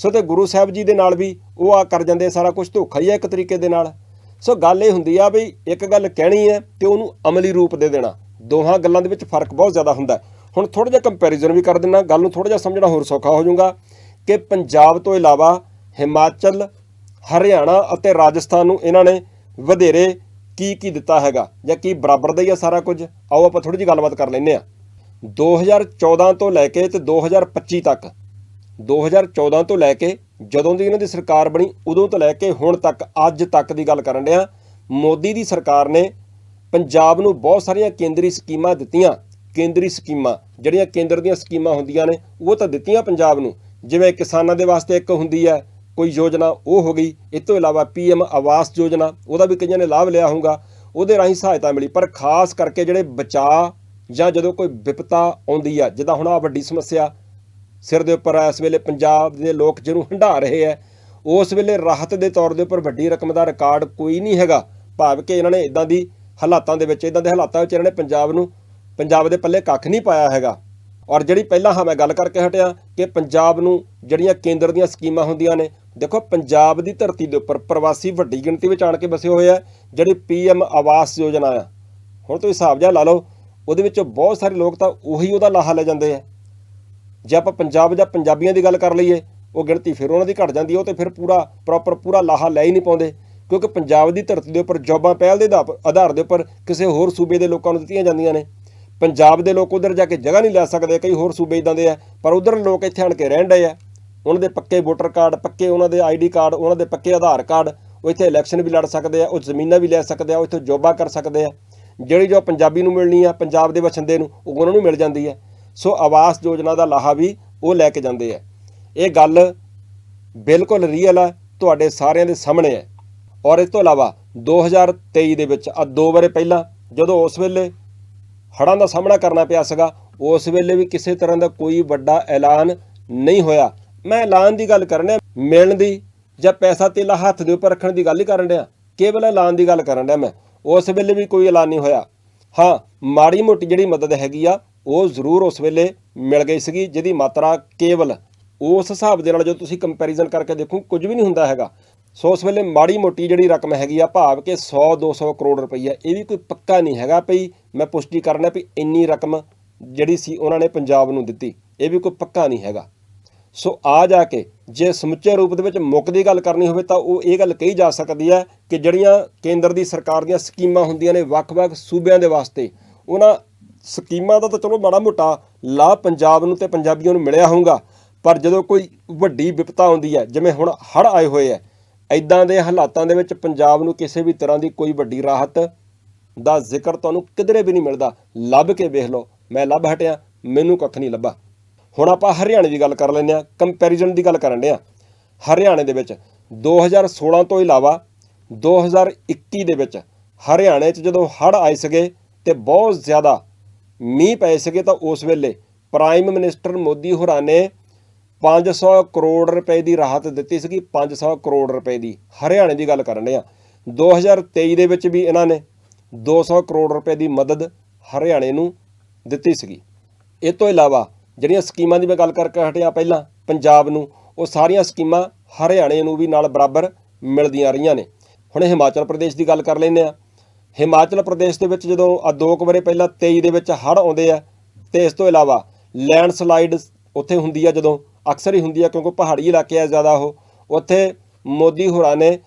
ਸੋ ਤੇ ਗੁਰੂ ਸਾਹਿਬ ਜੀ ਦੇ ਨਾਲ ਵੀ ਉਹ ਆ ਕਰ ਜਾਂਦੇ ਸਾਰਾ ਕੁਝ ਧੋਖਾ ਹੀ ਹੈ ਇੱਕ ਤਰੀਕੇ ਦੇ ਨਾਲ। ਸੋ ਗੱਲ ਇਹ ਹੁੰਦੀ ਆ ਵੀ ਇੱਕ ਗੱਲ ਕਹਿਣੀ ਹੈ ਤੇ ਉਹਨੂੰ ਅਮਲੀ ਰੂਪ ਦੇ ਦੇਣਾ। ਦੋਹਾਂ ਗੱਲਾਂ ਦੇ ਵਿੱਚ ਫ਼ਰਕ ਬਹੁਤ ਜ਼ਿਆਦਾ ਹੁੰਦਾ। ਹੁਣ ਥੋੜਾ ਜਿਹਾ ਕੰਪੈਰੀਜ਼ਨ ਵੀ ਕਰ ਦਿੰਨਾ, ਗੱਲ ਨੂੰ ਥੋੜਾ ਜਿਹਾ ਸਮਝਣਾ ਹੋਰ ਸੌਖਾ ਹੋ ਜਾਊਗਾ ਕਿ ਪੰਜਾਬ ਤੋਂ ਇਲਾਵਾ ਹਿਮਾਚਲ, ਹਰਿਆਣਾ ਅਤੇ ਰਾਜਸਥਾਨ ਨੂੰ ਇਹਨਾਂ ਨੇ ਵਧੇਰੇ ਕੀ ਕੀ ਦਿੱਤਾ ਹੈਗਾ ਜਾਂ ਕੀ ਬਰਾਬਰ ਦਾ ਹੀ ਆ ਸਾਰਾ ਕੁਝ। ਆਓ ਆਪਾਂ ਥੋੜੀ ਜਿਹੀ ਗੱਲਬਾਤ ਕਰ ਲੈਂਦੇ ਆ 2014 ਤੋਂ ਲੈ ਕੇ ਤੇ 2025 ਤੱਕ 2014 ਤੋਂ ਲੈ ਕੇ ਜਦੋਂ ਦੀ ਇਹਨਾਂ ਦੀ ਸਰਕਾਰ ਬਣੀ, ਉਦੋਂ ਤੋਂ ਲੈ ਕੇ ਹੁਣ ਤੱਕ, ਅੱਜ ਤੱਕ ਦੀ ਗੱਲ ਕਰਨ ਡਿਆ, ਮੋਦੀ ਦੀ ਸਰਕਾਰ ਨੇ ਪੰਜਾਬ ਨੂੰ ਬਹੁਤ ਸਾਰੀਆਂ ਕੇਂਦਰੀ ਸਕੀਮਾਂ ਦਿੱਤੀਆਂ। ਕੇਂਦਰੀ ਸਕੀਮਾਂ, ਜਿਹੜੀਆਂ ਕੇਂਦਰ ਦੀਆਂ ਸਕੀਮਾਂ ਹੁੰਦੀਆਂ ਨੇ, ਉਹ ਤਾਂ ਦਿੱਤੀਆਂ ਪੰਜਾਬ ਨੂੰ। ਜਿਵੇਂ ਕਿਸਾਨਾਂ ਦੇ ਵਾਸਤੇ ਇੱਕ ਹੁੰਦੀ ਹੈ, ਕੋਈ ਯੋਜਨਾ, ਉਹ ਹੋ ਗਈ। ਇਸ ਤੋਂ ਇਲਾਵਾ ਪੀਐਮ ਆਵਾਸ ਯੋਜਨਾ, ਉਹਦਾ ਵੀ ਕਈਆਂ ਨੇ ਲਾਭ ਲਿਆ ਹੋਊਗਾ। ਉਹਦੇ ਰਾਹੀਂ ਸਹਾਇਤਾ ਮਿਲੀ। ਪਰ ਖਾਸ ਕਰਕੇ ਜਿਹੜੇ ਬਚਾਅ ਜਾਂ ਜਦੋਂ ਕੋਈ ਵਿਪਤਾ ਆਉਂਦੀ ਆ, ਜਿੱਦਾਂ ਹੁਣ ਆ ਵੱਡੀ ਸਮੱਸਿਆ ਸਿਰ ਦੇ ਉੱਪਰ ਇਸ ਵੇਲੇ ਪੰਜਾਬ ਦੇ ਲੋਕ ਜਿਹਨੂੰ ਹੰਢਾ ਰਹੇ ਆ। ਉਸ ਵੇਲੇ ਰਾਹਤ ਦੇ ਤੌਰ ਦੇ ਉੱਪਰ ਵੱਡੀ ਰਕਮ ਦਾ ਰਿਕਾਰਡ ਕੋਈ ਨਹੀਂ ਹੈਗਾ। ਭਾਵ ਕਿ ਇਹਨਾਂ ਨੇ ਇਦਾਂ ਦੀ ਹਾਲਾਤਾਂ ਦੇ ਵਿੱਚ ਇਦਾਂ ਦੇ ਹਾਲਾਤਾਂ ਵਿੱਚ ਇਹਨਾਂ ਨੇ ਪੰਜਾਬ ਨੂੰ, ਪੰਜਾਬ ਦੇ ਪੱਲੇ ਕੱਖ ਨਹੀਂ ਪਾਇਆ ਹੈਗਾ। ਔਰ ਜਿਹੜੀ ਪਹਿਲਾਂ ਹਾਂ ਮੈਂ ਗੱਲ ਕਰਕੇ ਹਟਿਆ ਕਿ ਪੰਜਾਬ ਨੂੰ ਜਿਹੜੀਆਂ ਕੇਂਦਰ ਦੀਆਂ ਸਕੀਮਾਂ ਹੁੰਦੀਆਂ ਨੇ, ਦੇਖੋ ਪੰਜਾਬ ਦੀ ਧਰਤੀ ਦੇ ਉੱਪਰ ਪ੍ਰਵਾਸੀ ਵੱਡੀ ਗਿਣਤੀ ਵਿੱਚ ਆਣ ਕੇ ਵਸੇ ਹੋਏ ਆ, ਜਿਹੜੀ ਪੀਐਮ ਆਵਾਸ ਯੋਜਨਾ ਆ। ਹੁਣ ਤੁਸੀਂ ਹਿਸਾਬ ਜਿਹਾ ਲਾ ਲਓ, ਉਹਦੇ ਵਿੱਚੋਂ ਬਹੁਤ ਸਾਰੇ ਲੋਕ ਤਾਂ ਉਹੀ ਉਹਦਾ ਲਾਹਾ ਲੈ ਜਾਂਦੇ ਆ। ਜੇ ਆਪਾਂ ਪੰਜਾਬ ਜਾਂ ਪੰਜਾਬੀਆਂ ਦੀ ਗੱਲ ਕਰ ਲਈਏ, ਉਹ ਗਿਣਤੀ ਫਿਰ ਉਹਨਾਂ ਦੀ ਘਟ ਜਾਂਦੀ ਹੈ, ਉਹ ਤੇ ਫਿਰ ਪੂਰਾ ਪ੍ਰੋਪਰ ਪੂਰਾ ਲਾਹਾ ਲੈ ਹੀ ਨਹੀਂ ਪਾਉਂਦੇ। ਕਿਉਂਕਿ ਪੰਜਾਬ ਦੀ ਧਰਤੀ ਦੇ ਉੱਪਰ ਜੌਬਾਂ ਪਹਿਲ ਦੇ ਆਧਾ- ਆਧਾਰ ਦੇ ਉੱਪਰ ਕਿਸੇ ਹੋਰ ਸੂਬੇ ਦੇ ਲੋਕਾਂ ਨੂੰ ਦਿੱਤੀਆਂ ਜਾਂਦੀਆਂ ਨੇ। ਪੰਜਾਬ ਦੇ ਲੋਕ ਉਧਰ ਜਾ ਕੇ ਜਗ੍ਹਾ ਨਹੀਂ ਲੈ ਸਕਦੇ, ਕਈ ਹੋਰ ਸੂਬੇ ਇਦਾਂ ਦੇ ਆ, ਪਰ ਉਧਰ ਲੋਕ ਇੱਥੇ ਆਣ ਕੇ ਰਹਿਣ ਡਏ ਆ। ਉਹਨਾਂ ਦੇ ਪੱਕੇ ਵੋਟਰ ਕਾਰਡ ਪੱਕੇ ਉਹਨਾਂ ਦੇ ਆਈਡੀ ਕਾਰਡ ਉਹਨਾਂ ਦੇ ਪੱਕੇ ਆਧਾਰ ਕਾਰਡ ਉਹ ਇੱਥੇ ਇਲੈਕਸ਼ਨ ਵੀ ਲੜ ਸਕਦੇ ਆ, ਉਹ ਜ਼ਮੀਨਾਂ ਵੀ ਲੈ ਸਕਦੇ ਆ, ਉਹ ਇੱਥੇ ਜੌਬਾਂ ਕਰ ਸਕਦੇ ਆ। ਜਿਹੜੀ ਜੋ ਪੰਜਾਬੀ ਨੂੰ ਮਿਲਣੀ ਆ, ਪੰਜਾਬ ਦੇ ਵਸੰਦੇ ਨੂੰ, ਉਹ ਉਹਨਾਂ ਨੂੰ ਮਿਲ ਜਾਂਦੀ ਹੈ ਸੋ ਆਵਾਸ ਯੋਜਨਾ ਦਾ ਲਾਹਾ ਵੀ ਉਹ ਲੈ ਕੇ ਜਾਂਦੇ ਆ। ਇਹ ਗੱਲ ਬਿਲਕੁਲ ਰੀਅਲ ਆ, ਤੁਹਾਡੇ ਸਾਰਿਆਂ ਦੇ ਸਾਹਮਣੇ ਹੈ ਔਰ ਇਸ ਤੋਂ ਇਲਾਵਾ 2023 ਦੇ ਵਿੱਚ ਆ ਦੋ ਵਾਰੇ ਪਹਿਲਾਂ ਜਦੋਂ ਉਸ ਵੇਲੇ ਹੜ੍ਹਾਂ ਦਾ ਸਾਹਮਣਾ ਕਰਨਾ ਪਿਆ ਸੀਗਾ, ਉਸ ਵੇਲੇ ਵੀ ਕਿਸੇ ਤਰ੍ਹਾਂ ਦਾ ਕੋਈ ਵੱਡਾ ਐਲਾਨ ਨਹੀਂ ਹੋਇਆ। ਮੈਂ ਐਲਾਨ ਦੀ ਗੱਲ ਕਰਨ ਡਿਆ, ਮਿਲਣ ਦੀ ਜਾਂ ਪੈਸਾ ਤੇਲਾ ਹੱਥ ਦੇ ਉੱਪਰ ਰੱਖਣ ਦੀ ਗੱਲ ਹੀ ਕਰਨ ਡਿਆ। ਕੇਵਲ ਐਲਾਨ ਦੀ ਗੱਲ ਕਰਨ ਡਿਆ ਮੈਂ। ਉਸ ਵੇਲੇ ਵੀ ਕੋਈ ਐਲਾਨ ਨਹੀਂ ਹੋਇਆ। ਹਾਂ, ਮਾੜੀ ਮੋਟੀ ਜਿਹੜੀ ਮਦਦ ਹੈਗੀ ਆ ਉਹ ਜ਼ਰੂਰ ਉਸ ਵੇਲੇ ਮਿਲ ਗਈ ਸੀਗੀ ਜਿਹਦੀ ਮਾਤਰਾ ਕੇਵਲ ਉਸ ਹਿਸਾਬ ਦੇ ਨਾਲ ਜਦੋਂ ਤੁਸੀਂ ਕੰਪੈਰੀਜ਼ਨ ਕਰਕੇ ਦੇਖੋ, ਕੁਝ ਵੀ ਨਹੀਂ ਹੁੰਦਾ ਹੈਗਾ। ਸੋ ਉਸ ਵੇਲੇ ਮਾੜੀ ਮੋਟੀ ਜਿਹੜੀ ਰਕਮ ਹੈਗੀ ਆ, ਭਾਵ ਕਿ 100 200 ਕਰੋੜ ਰੁਪਈਆ, ਇਹ ਵੀ ਕੋਈ ਪੱਕਾ ਨਹੀਂ ਹੈਗਾ ਭਈ ਮੈਂ ਪੁਸ਼ਟੀ ਕਰਨਾ ਵੀ ਇੰਨੀ ਰਕਮ ਜਿਹੜੀ ਸੀ ਉਹਨਾਂ ਨੇ ਪੰਜਾਬ ਨੂੰ ਦਿੱਤੀ। ਇਹ ਵੀ ਕੋਈ ਪੱਕਾ ਨਹੀਂ ਹੈਗਾ। ਸੋ ਆ ਜਾ ਕੇ ਜੇ ਸਮੁੱਚੇ ਰੂਪ ਦੇ ਵਿੱਚ ਮੁੱਕ ਦੀ ਗੱਲ ਕਰਨੀ ਹੋਵੇ ਤਾਂ ਉਹ ਇਹ ਗੱਲ ਕਹੀ ਜਾ ਸਕਦੀ ਹੈ ਕਿ ਜਿਹੜੀਆਂ ਕੇਂਦਰ ਦੀ ਸਰਕਾਰ ਦੀਆਂ ਸਕੀਮਾਂ ਹੁੰਦੀਆਂ ਨੇ ਵੱਖ-ਵੱਖ ਸੂਬਿਆਂ ਦੇ ਵਾਸਤੇ, ਉਹਨਾਂ ਸਕੀਮਾਂ ਦਾ ਤਾਂ ਚਲੋ ਮਾੜਾ ਮੋਟਾ ਲਾਭ ਪੰਜਾਬ ਨੂੰ ਤੇ ਪੰਜਾਬੀਆਂ ਨੂੰ ਮਿਲਿਆ ਹੋਊਗਾ, ਪਰ ਜਦੋਂ ਕੋਈ ਵੱਡੀ ਵਿਪਤਾ ਆਉਂਦੀ ਹੈ, ਜਿਵੇਂ ਹੁਣ ਹੜ੍ਹ ਆਏ ਹੋਏ ਹੈ ਐਦਾਂ ਦੇ ਹਾਲਾਤਾਂ ਦੇ ਵਿੱਚ ਪੰਜਾਬ ਨੂੰ ਕਿਸੇ ਵੀ ਤਰ੍ਹਾਂ ਦੀ ਕੋਈ ਵੱਡੀ ਰਾਹਤ ਦਾ ਜ਼ਿਕਰ ਤੁਹਾਨੂੰ ਕਿਧਰੇ ਵੀ ਨਹੀਂ ਮਿਲਦਾ। ਲੱਭ ਕੇ ਵੇਖ ਲਓ, ਮੈਂ ਲੱਭ ਹਟਿਆ, ਮੈਨੂੰ ਕੱਖ ਨਹੀਂ ਲੱਭਾ। ਹੁਣ ਆਪਾਂ ਹਰਿਆਣੇ ਦੀ ਗੱਲ ਕਰ ਲੈਂਦੇ ਆ ਕੰਪੈਰੀਜ਼ਨ ਦੀ ਗੱਲ ਕਰਨ ਡਿਆ ਹਰਿਆਣੇ ਦੇ ਵਿੱਚ 2016 ਤੋਂ ਇਲਾਵਾ 2021 ਦੇ ਵਿੱਚ ਹਰਿਆਣੇ 'ਚ ਜਦੋਂ ਹੜ੍ਹ ਆਏ ਸੀਗੇ ਤੇ ਬਹੁਤ ਜ਼ਿਆਦਾ ਮੀਂਹ ਪਏ ਸੀਗੇ ਤਾਂ ਉਸ ਵੇਲੇ ਪ੍ਰਾਈਮ ਮਿਨਿਸਟਰ ਮੋਦੀ ਹੋਰਾਂ ਨੇ 500 ਕਰੋੜ ਰੁਪਏ ਦੀ ਰਾਹਤ ਦਿੱਤੀ ਸੀਗੀ 500 ਕਰੋੜ ਰੁਪਏ ਦੀ। ਹਰਿਆਣੇ ਦੀ ਗੱਲ ਕਰਨ ਡਿਆ 2023 ਦੇ ਵਿੱਚ ਵੀ ਇਹਨਾਂ ਨੇ 200 ਕਰੋੜ ਰੁਪਏ ਦੀ ਮਦਦ ਹਰਿਆਣੇ ਨੂੰ ਦਿੱਤੀ ਸੀਗੀ। ਇਹ ਤੋਂ ਇਲਾਵਾ ਜਿਹੜੀਆਂ ਸਕੀਮਾਂ ਦੀ ਮੈਂ ਗੱਲ ਕਰਕੇ ਹਟਿਆ ਪਹਿਲਾਂ ਪੰਜਾਬ ਨੂੰ, ਉਹ ਸਾਰੀਆਂ ਸਕੀਮਾਂ ਹਰਿਆਣੇ ਨੂੰ ਵੀ ਨਾਲ ਬਰਾਬਰ ਮਿਲਦੀਆਂ ਰਹੀਆਂ ਨੇ। ਹੁਣ ਹਿਮਾਚਲ ਪ੍ਰਦੇਸ਼ ਦੀ ਗੱਲ ਕਰ ਲੈਂਦੇ ਆ ਹਿਮਾਚਲ ਪ੍ਰਦੇਸ਼ ਦੇ ਵਿੱਚ ਜਦੋਂ ਆ ਦੋ ਕੁ ਵਾਰੇ ਪਹਿਲਾਂ 23 ਦੇ ਵਿੱਚ ਹੜ੍ਹ ਆਉਂਦੇ ਆ, ਤੇ ਇਸ ਤੋਂ ਇਲਾਵਾ ਲੈਂਡਸਲਾਈਡ ਉੱਥੇ ਹੁੰਦੀ ਆ ਜਦੋਂ, ਅਕਸਰ ਹੀ ਹੁੰਦੀ ਆ ਕਿਉਂਕਿ ਪਹਾੜੀ ਇਲਾਕੇ ਆ ਜ਼ਿਆਦਾ ਉਹ, ਉੱਥੇ ਮੋਦੀ ਹੋਰਾਂ ਨੇ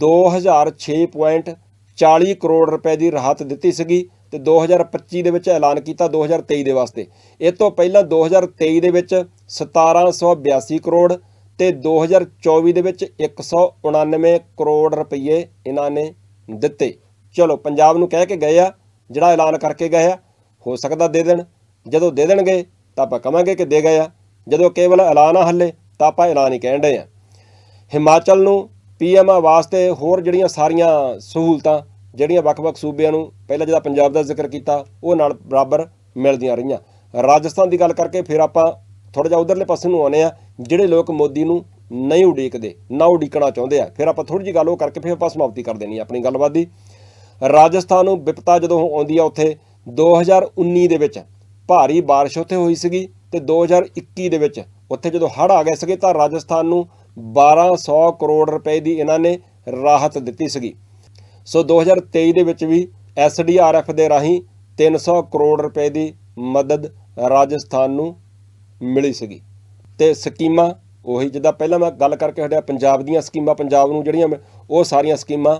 2006.40 ਕਰੋੜ ਰੁਪਏ ਦੀ ਰਾਹਤ ਦਿੱਤੀ ਸੀਗੀ ਤੇ 2025 ਦੇ ਵਿੱਚ ਐਲਾਨ ਕੀਤਾ 2023 ਦੇ ਵਾਸਤੇ। ਇਹ ਤੋਂ ਪਹਿਲਾਂ 2023 ਦੇ ਵਿੱਚ 1782 ਕਰੋੜ ਤੇ 2024 ਦੇ ਵਿੱਚ 199 ਕਰੋੜ ਰੁਪਏ ਇਹਨਾਂ ਨੇ ਦਿੱਤੇ। ਚਲੋ, ਪੰਜਾਬ ਨੂੰ ਕਹਿ ਕੇ ਗਏ ਆ, ਜਿਹੜਾ ਐਲਾਨ ਕਰਕੇ ਗਏ ਆ, ਹੋ ਸਕਦਾ ਦੇ ਦੇਣ। ਜਦੋਂ ਦੇ ਦੇਣਗੇ, ਤਾਂ ਆਪਾਂ ਕਵਾਂਗੇ ਕਿ ਦੇ ਗਏ ਆ। ਜਦੋਂ ਕੇਵਲ ਐਲਾਨ ਆ ਹੱਲੇ, ਤਾਂ ਆਪਾਂ ਐਲਾਨ ਹੀ ਕਹਿਣ ਡਏ ਆ। ਹਿਮਾਚਲ ਨੂੰ ਪੀਐਮ ਆਵਾਸ ਤੇ ਹੋਰ ਜਿਹੜੀਆਂ ਸਾਰੀਆਂ ਸਹੂਲਤਾਂ, ਜਿਹੜੀਆਂ ਵੱਖ-ਵੱਖ ਸੂਬਿਆਂ ਨੂੰ ਪਹਿਲਾਂ ਜਿਹੜਾ ਪੰਜਾਬ ਦਾ ਜ਼ਿਕਰ ਕੀਤਾ, ਉਹ ਨਾਲ ਬਰਾਬਰ ਮਿਲਦੀਆਂ ਰਹੀਆਂ। ਰਾਜਸਥਾਨ ਦੀ ਗੱਲ ਕਰਕੇ ਫਿਰ ਆਪਾਂ ਥੋੜਾ ਜਿਹਾ ਉਧਰਲੇ ਪਾਸੇ ਨੂੰ ਆਉਨੇ ਆ, ਜਿਹੜੇ ਲੋਕ ਮੋਦੀ ਨੂੰ ਨਹੀਂ ਉਡੀਕਦੇ, ਨਾ ਉਡੀਕਣਾ ਚਾਹੁੰਦੇ ਆ। ਫਿਰ ਆਪਾਂ ਥੋੜੀ ਜਿਹੀ ਗੱਲ ਉਹ ਕਰਕੇ ਫਿਰ ਆਪਾਂ ਸਮਾਪਤੀ ਕਰ ਦੇਣੀ ਆਪਣੀ ਗੱਲਬਾਤ ਦੀ। ਰਾਜਸਥਾਨ ਨੂੰ ਵਿਪਤਾ ਜਦੋਂ ਆਉਂਦੀ ਆ ਉੱਥੇ 2019 ਦੇ ਵਿੱਚ ਭਾਰੀ ਬਾਰਿਸ਼ ਉੱਥੇ ਹੋਈ ਸੀਗੀ ਤੇ 2021 ਦੇ ਵਿੱਚ ਉੱਥੇ ਜਦੋਂ ਹੜ੍ਹ ਆ ਗਏ ਸੀਗੇ ਤਾਂ ਰਾਜਸਥਾਨ ਨੂੰ 1200 ਕਰੋੜ ਰੁਪਏ ਦੀ ਇਹਨਾਂ ਨੇ ਰਾਹਤ ਦਿੱਤੀ ਸੀਗੀ। ਸੋ 2023 ਦੇ ਵਿੱਚ ਵੀ ਐਸਡੀਆਰਐਫ ਦੇ ਰਾਹੀਂ 300 ਕਰੋੜ ਰੁਪਏ ਦੀ ਮਦਦ ਰਾਜਸਥਾਨ ਨੂੰ ਮਿਲੀ ਸੀਗੀ। ਤੇ ਸਕੀਮਾਂ ਉਹੀ ਜਿੱਦਾਂ ਪਹਿਲਾਂ ਮੈਂ ਗੱਲ ਕਰਕੇ ਹਟਿਆ, ਪੰਜਾਬ ਦੀਆਂ ਸਕੀਮਾਂ, ਪੰਜਾਬ ਨੂੰ ਜਿਹੜੀਆਂ ਉਹ ਸਾਰੀਆਂ ਸਕੀਮਾਂ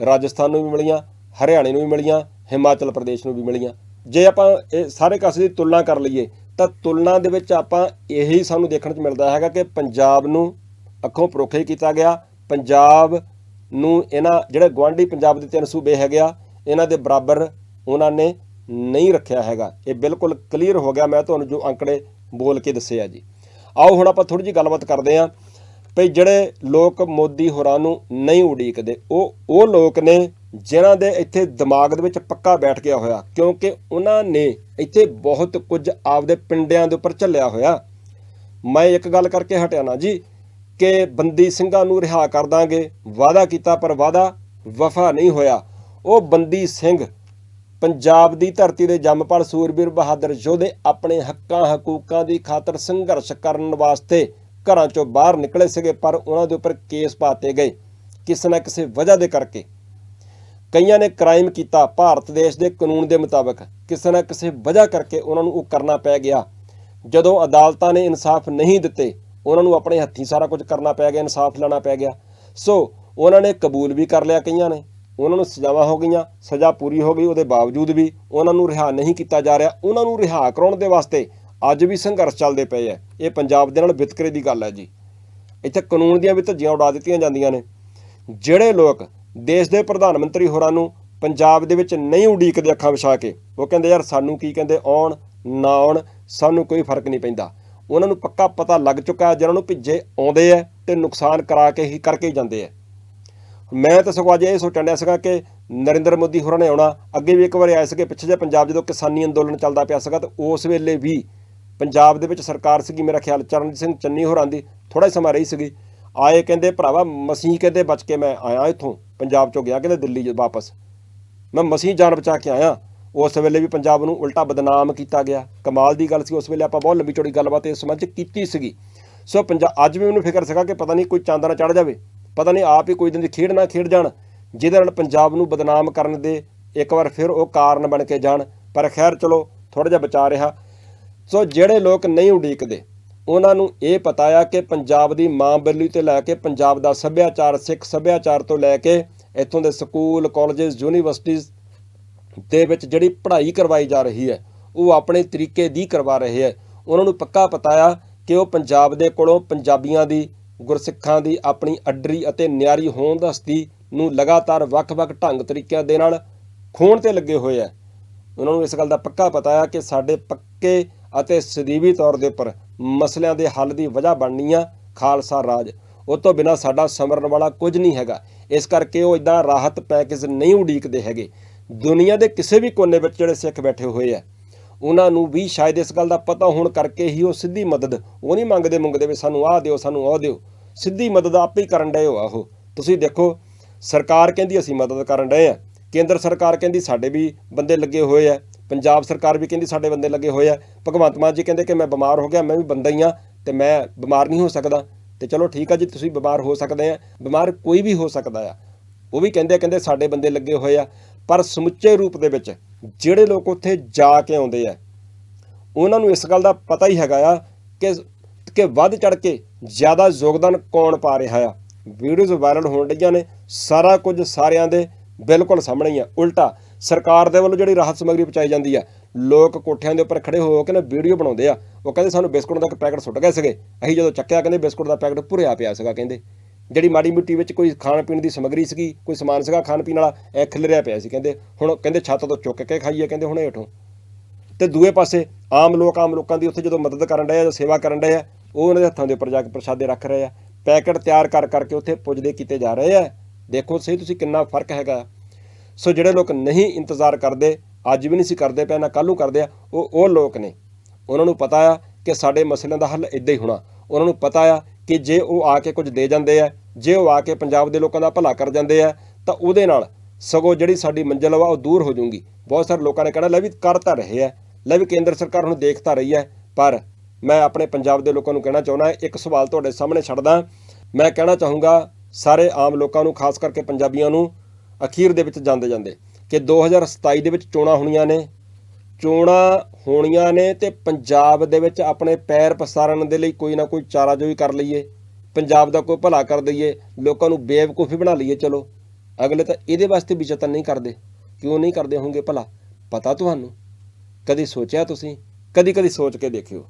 ਰਾਜਸਥਾਨ ਨੂੰ ਵੀ ਮਿਲੀਆਂ, ਹਰਿਆਣੇ ਨੂੰ ਵੀ ਮਿਲੀਆਂ, ਹਿਮਾਚਲ ਪ੍ਰਦੇਸ਼ ਨੂੰ ਵੀ ਮਿਲੀਆਂ। ਜੇ ਆਪਾਂ ਇਹ ਸਾਰੇ ਕਾਸੇ ਦੀ ਤੁਲਨਾ ਕਰ ਲਈਏ, ਤਾਂ ਤੁਲਨਾ ਦੇ ਵਿੱਚ ਆਪਾਂ ਇਹੀ ਸਾਨੂੰ ਦੇਖਣ 'ਚ ਮਿਲਦਾ ਹੈਗਾ ਕਿ ਪੰਜਾਬ ਨੂੰ ਅੱਖੋਂ ਪਰੋਖੇ ਕੀਤਾ ਗਿਆ। ਪੰਜਾਬ ਨੂੰ ਇਹਨਾਂ, ਜਿਹੜੇ ਗਵਾਂਢੀ ਪੰਜਾਬ ਦੇ ਤਿੰਨ ਸੂਬੇ ਹੈਗੇ ਆ, ਇਹਨਾਂ ਦੇ ਬਰਾਬਰ ਉਹਨਾਂ ਨੇ ਨਹੀਂ ਰੱਖਿਆ ਹੈਗਾ। ਇਹ ਬਿਲਕੁਲ ਕਲੀਅਰ ਹੋ ਗਿਆ। ਮੈਂ ਤੁਹਾਨੂੰ ਜੋ ਅੰਕੜੇ ਬੋਲ ਕੇ ਦੱਸਿਆ ਜੀ। ਆਓ ਹੁਣ ਆਪਾਂ ਥੋੜੀ ਜਿਹੀ ਗੱਲਬਾਤ ਕਰਦੇ ਆਂ ਭਈ ਜਿਹੜੇ ਲੋਕ ਮੋਦੀ ਹੋਰਾਂ ਨੂੰ ਨਹੀਂ ਉਡੀਕਦੇ, ਉਹ ਉਹ ਲੋਕ ਨੇ ਜਿਨ੍ਹਾਂ ਦੇ ਇੱਥੇ ਦਿਮਾਗ ਦੇ ਵਿੱਚ ਪੱਕਾ ਬੈਠ ਗਿਆ ਹੋਇਆ, ਕਿਉਂਕਿ ਉਹਨਾਂ ਨੇ ਇੱਥੇ ਬਹੁਤ ਕੁਝ ਆਪਦੇ ਪਿੰਡਿਆਂ ਦੇ ਉੱਪਰ ਝੱਲਿਆ ਹੋਇਆ। ਮੈਂ ਇੱਕ ਗੱਲ ਕਰਕੇ ਹਟਿਆ ਨਾ ਜੀ, ਕਿ ਬੰਦੀ ਸਿੰਘਾਂ ਨੂੰ ਰਿਹਾ ਕਰ ਦਾਂਗੇ, ਵਾਅਦਾ ਕੀਤਾ ਪਰ ਵਾਅਦਾ ਵਫਾ ਨਹੀਂ ਹੋਇਆ। ਉਹ ਬੰਦੀ ਸਿੰਘ ਪੰਜਾਬ ਦੀ ਧਰਤੀ ਦੇ ਜੰਮਪਲ ਸੂਰਬੀਰ ਬਹਾਦਰ ਯੋਧੇ ਆਪਣੇ ਹੱਕਾਂ, ਹਕੂਕਾਂ ਦੀ ਖਾਤਰ ਸੰਘਰਸ਼ ਕਰਨ ਵਾਸਤੇ ਘਰਾਂ ਚੋਂ ਬਾਹਰ ਨਿਕਲੇ ਸੀਗੇ, ਪਰ ਉਹਨਾਂ ਦੇ ਉੱਪਰ ਕੇਸ ਪਾਤੇ ਗਏ, ਕਿਸੇ ਨਾ ਕਿਸੇ ਵਜ੍ਹਾ ਦੇ ਕਰਕੇ। ਕਈਆਂ ਨੇ ਕ੍ਰਾਈਮ ਕੀਤਾ, ਭਾਰਤ ਦੇਸ਼ ਦੇ ਕਾਨੂੰਨ ਦੇ ਮੁਤਾਬਕ, ਕਿਸੇ ਨਾ ਕਿਸੇ ਵਜ੍ਹਾ ਕਰਕੇ ਉਹਨਾਂ ਨੂੰ ਉਹ ਕਰਨਾ ਪੈ ਗਿਆ। ਜਦੋਂ ਅਦਾਲਤਾਂ ਨੇ ਇਨਸਾਫ ਨਹੀਂ ਦਿੱਤੇ, ਉਹਨਾਂ ਨੂੰ ਆਪਣੇ ਹੱਥੀਂ ਸਾਰਾ ਕੁਝ ਕਰਨਾ ਪੈ ਗਿਆ, ਇਨਸਾਫ ਲੈਣਾ ਪੈ ਗਿਆ। ਸੋ ਉਹਨਾਂ ਨੇ ਕਬੂਲ ਵੀ ਕਰ ਲਿਆ ਕਈਆਂ ਨੇ। ਉਹਨਾਂ ਨੂੰ ਸਜ਼ਾਵਾਂ ਹੋ ਗਈਆਂ, ਸਜ਼ਾ ਪੂਰੀ ਹੋ ਗਈ, ਉਹਦੇ ਬਾਵਜੂਦ ਵੀ ਉਹਨਾਂ ਨੂੰ ਰਿਹਾ ਨਹੀਂ ਕੀਤਾ ਜਾ ਰਿਹਾ। ਉਹਨਾਂ ਨੂੰ ਰਿਹਾ ਕਰਾਉਣ ਦੇ ਵਾਸਤੇ ਅੱਜ ਵੀ ਸੰਘਰਸ਼ ਚੱਲਦੇ ਪਏ ਆ। ਇਹ ਪੰਜਾਬ ਦੇ ਨਾਲ ਵਿਤਕਰੇ ਦੀ ਗੱਲ ਹੈ ਜੀ। ਇੱਥੇ ਕਾਨੂੰਨ ਦੀਆਂ ਵੀ ਧੱਜੀਆਂ ਉਡਾ ਦਿੱਤੀਆਂ ਜਾਂਦੀਆਂ ਨੇ। ਜਿਹੜੇ ਲੋਕ ਦੇਸ਼ ਦੇ ਪ੍ਰਧਾਨ ਮੰਤਰੀ ਹੋਰਾਂ ਨੂੰ ਪੰਜਾਬ ਦੇ ਵਿੱਚ ਨਹੀਂ ਉਡੀਕਦੇ ਅੱਖਾਂ ਵਿਛਾ ਕੇ, ਉਹ ਕਹਿੰਦੇ, ਯਾਰ, ਸਾਨੂੰ ਕੀ ਕਹਿੰਦੇ? ਆਉਣ, ਨਾ ਆਉਣ, ਸਾਨੂੰ ਕੋਈ ਫ਼ਰਕ ਨਹੀਂ ਪੈਂਦਾ। ਉਹਨਾਂ ਨੂੰ ਪੱਕਾ ਪਤਾ ਲੱਗ ਚੁੱਕਾ ਹੈ, ਜਿਹਨਾਂ ਨੂੰ ਭਿੱਜੇ ਆਉਂਦੇ ਆ ਤੇ ਨੁਕਸਾਨ ਕਰਾ ਕੇ ਹੀ ਕਰਕੇ ਹੀ ਜਾਂਦੇ ਆ। ਮੈਂ ਤਾਂ ਸਗੋਂ ਅੱਜ ਇਹ ਸੋਚਣ ਡਿਆ ਸੀਗਾ ਕਿ ਨਰਿੰਦਰ ਮੋਦੀ ਹੋਰਾਂ ਨੇ ਆਉਣਾ। ਅੱਗੇ ਵੀ ਇੱਕ ਵਾਰ ਆਏ ਸੀਗੇ ਪਿੱਛੇ ਜੇ ਪੰਜਾਬ ਜਦੋਂ ਕਿਸਾਨੀ ਅੰਦੋਲਨ ਚੱਲਦਾ ਪਿਆ ਸੀਗਾ, ਤਾਂ ਉਸ ਵੇਲੇ ਵੀ ਪੰਜਾਬ ਦੇ ਵਿੱਚ ਸਰਕਾਰ ਸੀਗੀ, ਮੇਰਾ ਖਿਆਲ ਚਰਨਜੀਤ ਸਿੰਘ ਚੰਨੀ ਹੋਰਾਂ ਦੀ ਥੋੜਾ ਸਮਾਂ ਰਹੀ ਸੀਗੀ। ਆਏ ਕਹਿੰਦੇ, ਭਰਾਵਾ, ਮਸੀਹ ਕਹਿੰਦੇ ਬਚ ਕੇ ਮੈਂ ਆਇਆ ਇੱਥੋਂ, ਪੰਜਾਬ ਚੋਂ ਗਿਆ ਕਹਿੰਦੇ ਦਿੱਲੀ ਵਾਪਸ। ਮੈਂ ਮਸੀਹ ਜਾਨ ਬਚਾ ਕੇ ਆਇਆ। ਉਸ ਵੇਲੇ ਵੀ ਪੰਜਾਬ ਨੂੰ ਉਲਟਾ ਬਦਨਾਮ ਕੀਤਾ ਗਿਆ। ਕਮਾਲ ਦੀ ਗੱਲ ਸੀ, ਉਸ ਵੇਲੇ ਆਪਾਂ ਬਹੁਤ ਲੰਬੀ ਚੌੜੀ ਗੱਲਬਾਤ ਇਸ ਸੰਬੰਧ 'ਚ ਕੀਤੀ ਸੀਗੀ। ਸੋ ਪੰਜਾਬ ਅੱਜ ਵੀ ਮੈਨੂੰ ਫਿਕਰ ਸੀਗਾ ਕਿ ਪਤਾ ਨਹੀਂ ਕੋਈ ਚਾਂਦਾ ਨਾ ਚੜ ਜਾਵੇ। ਪਤਾ ਨਹੀਂ ਆਪ ਹੀ ਕੋਈ ਦਿਨ ਦੀ ਖੇਡ ਨਾ ਖੇਡ ਜਾਣ, ਜਿਹਦੇ ਨਾਲ ਪੰਜਾਬ ਨੂੰ ਬਦਨਾਮ ਕਰਨ ਦੇ ਇੱਕ ਵਾਰ ਫਿਰ ਉਹ ਕਾਰਨ ਬਣ ਕੇ ਜਾਣ। ਪਰ ਖੈਰ, ਚਲੋ ਥੋੜਾ ਜਿਹਾ ਬਚਾ ਰਿਹਾ। ਸੋ ਜਿਹੜੇ ਲੋਕ ਨਹੀਂ ਉਡੀਕਦੇ, ਉਹਨਾਂ ਨੂੰ ਇਹ ਪਤਾ ਆ ਕਿ ਪੰਜਾਬ ਦੀ ਮਾਂ ਬੋਲੀ ਤੋਂ ਲੈ ਕੇ ਪੰਜਾਬ ਦਾ ਸੱਭਿਆਚਾਰ, ਸਿੱਖ ਸੱਭਿਆਚਾਰ ਤੋਂ ਲੈ ਕੇ ਇੱਥੋਂ ਦੇ ਸਕੂਲ, ਕਾਲਜਸ ਯੂਨੀਵਰਸਿਟੀਆਂ ਦੇ ਵਿੱਚ ਜਿਹੜੀ ਪੜ੍ਹਾਈ ਕਰਵਾਈ ਜਾ ਰਹੀ ਹੈ, ਉਹ ਆਪਣੇ ਤਰੀਕੇ ਦੀ ਕਰਵਾ ਰਹੇ ਹੈ। ਉਹਨਾਂ ਨੂੰ ਪੱਕਾ ਪਤਾ ਆ ਕਿ ਉਹ ਪੰਜਾਬ ਦੇ ਕੋਲੋਂ ਪੰਜਾਬੀਆਂ ਦੀ, ਗੁਰਸਿੱਖਾਂ ਦੀ ਆਪਣੀ ਅੱਡਰੀ ਅਤੇ ਨਿਆਰੀ ਹੋਂਦ ਹਸਤੀ ਨੂੰ ਲਗਾਤਾਰ ਵੱਖ-ਵੱਖ ਢੰਗ ਤਰੀਕਿਆਂ ਦੇ ਨਾਲ ਖੋਣ ਤੇ ਲੱਗੇ ਹੋਏ ਆ ਉਹਨਾਂ ਨੂੰ ਇਸ ਗੱਲ ਦਾ ਪੱਕਾ ਪਤਾ ਆ ਕਿ ਸਾਡੇ ਪੱਕੇ ਅਤੇ ਸਦੀਵੀ ਤੌਰ ਦੇ ਉੱਪਰ ਮਸਲਿਆਂ ਦੇ ਹੱਲ ਦੀ ਵਜ੍ਹਾ ਬਣਨੀ ਆ ਖਾਲਸਾ ਰਾਜ। ਉਹ ਤੋਂ ਬਿਨਾ ਸਾਡਾ ਸਮਰਨ ਵਾਲਾ ਕੁਝ ਨਹੀਂ ਹੈਗਾ। ਇਸ ਕਰਕੇ ਉਹ ਇਦਾਂ ਰਾਹਤ ਪੈਕੇਜ ਨਹੀਂ ਉਡੀਕਦੇ ਹੈਗੇ। ਦੁਨੀਆ ਦੇ ਕਿਸੇ ਵੀ ਕੋਨੇ ਵਿੱਚ ਜਿਹੜੇ ਸਿੱਖ ਬੈਠੇ ਹੋਏ ਆ, ਉਹਨਾਂ ਨੂੰ ਵੀ ਸ਼ਾਇਦ ਇਸ ਗੱਲ ਦਾ ਪਤਾ ਹੋਣ ਕਰਕੇ ਹੀ ਉਹ ਸਿੱਧੀ ਮਦਦ, ਉਹ ਨਹੀਂ ਮੰਗਦੇ ਮੰਗਦੇ ਵੀ ਸਾਨੂੰ ਆਹ ਦਿਓ, ਸਾਨੂੰ ਉਹ ਦਿਓ। ਸਿੱਧੀ ਮਦਦ ਆਪੇ ਹੀ ਕਰਨ ਡਏ ਹੋ ਆ ਉਹ ਤੁਸੀਂ ਦੇਖੋ, ਸਰਕਾਰ ਕਹਿੰਦੀ ਅਸੀਂ ਮਦਦ ਕਰਨ ਡਏ ਆ। ਕੇਂਦਰ ਸਰਕਾਰ ਕਹਿੰਦੀ ਸਾਡੇ ਵੀ ਬੰਦੇ ਲੱਗੇ ਹੋਏ ਆ। ਪੰਜਾਬ ਸਰਕਾਰ ਵੀ ਕਹਿੰਦੀ ਸਾਡੇ ਬੰਦੇ ਲੱਗੇ ਹੋਏ ਆ। ਭਗਵੰਤ ਮਾਨ ਜੀ ਕਹਿੰਦੇ ਕਿ ਮੈਂ ਬਿਮਾਰ ਹੋ ਗਿਆ, ਮੈਂ ਵੀ ਬੰਦਾ ਹੀ ਆ ਤੇ ਮੈਂ ਬਿਮਾਰ ਨਹੀਂ ਹੋ ਸਕਦਾ। ਤੇ ਚਲੋ ਠੀਕ ਆ ਜੀ, ਤੁਸੀਂ ਬਿਮਾਰ ਹੋ ਸਕਦੇ ਆ, ਬਿਮਾਰ ਕੋਈ ਵੀ ਹੋ ਸਕਦਾ ਆ। ਉਹ ਵੀ ਕਹਿੰਦੇ ਕਹਿੰਦੇ ਸਾਡੇ ਬੰਦੇ ਲੱਗੇ ਹੋਏ ਆ। ਪਰ ਸਮੁੱਚੇ ਰੂਪ ਦੇ ਵਿੱਚ ਜਿਹੜੇ ਲੋਕ ਉੱਥੇ ਜਾ ਕੇ ਆਉਂਦੇ ਆ, ਉਹਨਾਂ ਨੂੰ ਇਸ ਗੱਲ ਦਾ ਪਤਾ ਹੀ ਹੈਗਾ ਆ ਕਿ ਕਿ ਵੱਧ ਚੜ ਕੇ ਜ਼ਿਆਦਾ ਯੋਗਦਾਨ ਕੌਣ ਪਾ ਰਿਹਾ ਆ। ਵੀਡੀਓਜ਼ ਵਾਇਰਲ ਹੋਣ ਡਈਆਂ ਨੇ, ਸਾਰਾ ਕੁਝ ਸਾਰਿਆਂ ਦੇ ਬਿਲਕੁਲ ਸਾਹਮਣੇ ਹੀ ਆ। ਉਲਟਾ ਸਰਕਾਰ ਦੇ ਵੱਲੋਂ ਜਿਹੜੀ ਰਾਹਤ ਸਮੱਗਰੀ ਪਹੁੰਚਾਈ ਜਾਂਦੀ ਆ, ਲੋਕ ਕੋਠਿਆਂ ਦੇ ਉੱਪਰ ਖੜੇ ਹੋ ਕੇ ਨਾ ਵੀਡੀਓ ਬਣਾਉਂਦੇ ਆ। ਉਹ ਕਹਿੰਦੇ ਸਾਨੂੰ ਬਿਸਕੁਟ ਦਾ ਇੱਕ ਪੈਕਟ ਸੁੱਟ ਗਏ ਸੀਗੇ। ਅਸੀਂ ਜਦੋਂ ਚੱਕਿਆ ਕਹਿੰਦੇ ਬਿਸਕੁਟ ਦਾ ਪੈਕਟ ਭੁਰਿਆ ਪਿਆ ਸੀਗਾ ਕਹਿੰਦੇ। ਜਿਹੜੀ ਮਾੜੀ ਮਿੱਟੀ ਵਿੱਚ ਕੋਈ ਖਾਣ ਪੀਣ ਦੀ ਸਮੱਗਰੀ ਸੀਗੀ, ਕੋਈ ਸਮਾਨ ਸੀਗਾ ਖਾਣ ਪੀਣ ਵਾਲਾ, ਇਹ ਖਿਲਰਿਆ ਪਿਆ ਸੀ ਕਹਿੰਦੇ। ਹੁਣ ਕਹਿੰਦੇ ਛੱਤ ਤੋਂ ਚੁੱਕ ਕੇ ਖਾਈਏ ਕਹਿੰਦੇ ਹੁਣ ਹੇਠੋਂ। ਤੇ ਦੂਏ ਪਾਸੇ ਆਮ ਲੋਕ ਆਮ ਲੋਕਾਂ ਦੀ ਉੱਥੇ ਜਦੋਂ ਮਦਦ ਕਰਨ ਡਏ ਆ ਜਾਂ ਸੇਵਾ ਕਰਨ ਡਏ ਆ, ਉਹ ਉਹਨਾਂ ਦੇ ਹੱਥਾਂ ਦੇ ਉੱਪਰ ਜਾ ਕੇ ਪ੍ਰਸ਼ਾਦੇ ਰੱਖ ਰਹੇ ਆ। ਪੈਕਟ ਤਿਆਰ ਕਰ ਕਰਕੇ ਉੱਥੇ ਪੁੱਜਦੇ ਕੀਤੇ ਜਾ ਰਹੇ ਆ। ਦੇਖੋ ਸਹੀ ਤੁਸੀਂ ਕਿੰਨਾ ਫ਼ਰਕ ਹੈਗਾ। ਸੋ ਜਿਹੜੇ ਲੋਕ ਨਹੀਂ ਇੰਤਜ਼ਾਰ ਕਰਦੇ, ਅੱਜ ਵੀ ਨਹੀਂ ਸੀ ਕਰਦੇ ਪਏ, ਨਾ ਕੱਲ੍ਹ ਨੂੰ ਕਰਦੇ ਆ, ਉਹ ਉਹ ਲੋਕ ਨੇ। ਉਹਨਾਂ ਨੂੰ ਪਤਾ ਆ ਕਿ ਸਾਡੇ ਮਸਲਿਆਂ ਦਾ ਹੱਲ ਇਦਾਂ ਹੀ ਹੋਣਾ। ਉਹਨਾਂ ਨੂੰ ਪਤਾ ਆ ਕਿ ਜੇ ਉਹ ਆ ਕੇ ਕੁਝ ਦੇ ਜਾਂਦੇ ਆ, ਜੇ ਉਹ ਆ ਕੇ ਪੰਜਾਬ ਦੇ ਲੋਕਾਂ ਦਾ ਭਲਾ ਕਰ ਜਾਂਦੇ ਆ, ਤਾਂ ਉਹਦੇ ਨਾਲ ਸਗੋਂ ਜਿਹੜੀ ਸਾਡੀ ਮੰਜ਼ਿਲ ਵਾ ਉਹ ਦੂਰ ਹੋ ਜਾਊਗੀ। ਬਹੁਤ ਸਾਰੇ ਲੋਕਾਂ ਨੇ ਕਹਿਣਾ, ਲੈ ਵੀ ਕਰ ਤਾਂ ਰਹੇ ਆ, ਲੈ ਵੀ ਕੇਂਦਰ ਸਰਕਾਰ ਹੁਣ ਦੇਖ ਤਾਂ ਰਹੀ ਹੈ ਪਰ ਮੈਂ ਆਪਣੇ ਪੰਜਾਬ ਦੇ ਲੋਕਾਂ ਨੂੰ ਕਹਿਣਾ ਚਾਹੁੰਦਾ, ਇੱਕ ਸਵਾਲ ਤੁਹਾਡੇ ਸਾਹਮਣੇ ਛੱਡਦਾ। ਮੈਂ ਕਹਿਣਾ ਚਾਹੂੰਗਾ, ਸਾਰੇ ਆਮ ਲੋਕਾਂ ਨੂੰ, ਖਾਸ ਕਰਕੇ ਪੰਜਾਬੀਆਂ ਨੂੰ ਅਖੀਰ ਦੇ ਵਿੱਚ ਜਾਂਦੇ ਜਾਂਦੇ ਕਿ 2027 ਦੇ ਵਿੱਚ ਚੋਣਾਂ ਹੋਣੀਆਂ ਨੇ, ਚੋਣਾਂ ਹੋਣੀਆਂ ਨੇ ਤੇ ਪੰਜਾਬ ਦੇ ਵਿੱਚ ਆਪਣੇ ਪੈਰ ਪਸਾਰਨ ਦੇ ਲਈ ਕੋਈ ਨਾ ਕੋਈ ਚਾਰਾ ਜੋ ਕਰ ਲਈਏ, ਪੰਜਾਬ ਦਾ ਕੋਈ ਭਲਾ ਕਰ ਦਈਏ, ਲੋਕਾਂ ਨੂੰ ਬੇਵਕੂਫੀ ਬਣਾ ਲਈਏ, ਚਲੋ, ਅਗਲੇ ਤਾਂ ਇਹਦੇ ਵਾਸਤੇ ਵੀ ਯਤਨ ਨਹੀਂ ਕਰਦੇ, ਕਿਉਂ ਨਹੀਂ ਕਰਦੇ ਹੋਣਗੇ ਭਲਾ? ਪਤਾ ਤੁਹਾਨੂੰ? ਕਦੀ ਸੋਚਿਆ ਤੁਸੀਂ? ਕਦੀ ਕਦੀ ਸੋਚ ਕੇ ਦੇਖਿਓ।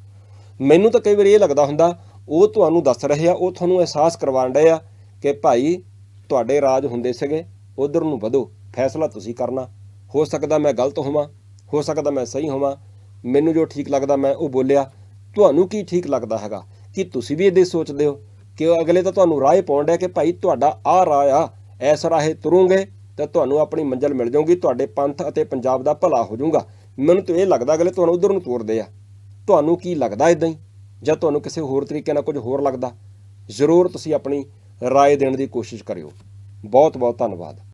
ਮੈਨੂੰ ਤਾਂ ਕਈ ਵਾਰ ਇਹ ਲੱਗਦਾ ਹੁੰਦਾ, ਉਹ ਤੁਹਾਨੂੰ ਦੱਸ ਰਹੇ ਆ, ਉਹ ਤੁਹਾਨੂੰ ਅਹਿਸਾਸ ਕਰਵਾਉਣ ਡਏ ਆ ਕਿ ਭਾਈ ਤੁਹਾਡੇ ਰਾਜ ਹੁੰਦੇ ਸੀਗੇ ਉਧਰ ਨੂੰ ਵਧੋ, ਫੈਸਲਾ ਤੁਸੀਂ ਕਰਨਾ। ਹੋ ਸਕਦਾ ਮੈਂ ਗਲਤ ਹੋਵਾਂ, ਹੋ ਸਕਦਾ ਮੈਂ ਸਹੀ ਹੋਵਾਂ। ਮੈਨੂੰ ਜੋ ਠੀਕ ਲੱਗਦਾ ਮੈਂ ਉਹ ਬੋਲਿਆ, ਤੁਹਾਨੂੰ ਕੀ ਠੀਕ ਲੱਗਦਾ ਹੈਗਾ? ਕਿ ਤੁਸੀਂ ਵੀ ਇਹਦੇ ਸੋਚਦੇ ਹੋ? ਕਿ ਅਗਲੇ ਤਾਂ ਤੁਹਾਨੂੰ ਰਾਹ ਪਾਉਣ ਹੈ ਕਿ ਭਾਈ ਤੁਹਾਡਾ ਆ ਰਾਹ ਆ ਐਸ ਰਾਹੇ ਤੁਰੂਗੇ ਤਾਂ ਤੁਹਾਨੂੰ ਆਪਣੀ ਮੰਜ਼ਲ ਮਿਲ ਜਾਊਗੀ, ਤੁਹਾਡੇ ਪੰਥ ਅਤੇ ਪੰਜਾਬ ਦਾ ਭਲਾ ਹੋ ਜਾਊਗਾ। ਮੈਨੂੰ ਤਾਂ ਇਹ ਲੱਗਦਾ ਅਗਲੇ ਤੁਹਾਨੂੰ ਉਧਰ ਨੂੰ ਤੋਰਦੇ ਆ। ਤੁਹਾਨੂੰ ਕੀ ਲੱਗਦਾ ਇਦਾਂ ਹੀ? ਜਾਂ ਤੁਹਾਨੂੰ ਕਿਸੇ ਹੋਰ ਤਰੀਕੇ ਨਾਲ ਕੁਝ ਹੋਰ ਲੱਗਦਾ? ਜ਼ਰੂਰ ਤੁਸੀਂ ਆਪਣੀ ਰਾਏ ਦੇਣ ਦੀ ਕੋਸ਼ਿਸ਼ ਕਰਿਓ। ਬਹੁਤ ਬਹੁਤ ਧੰਨਵਾਦ।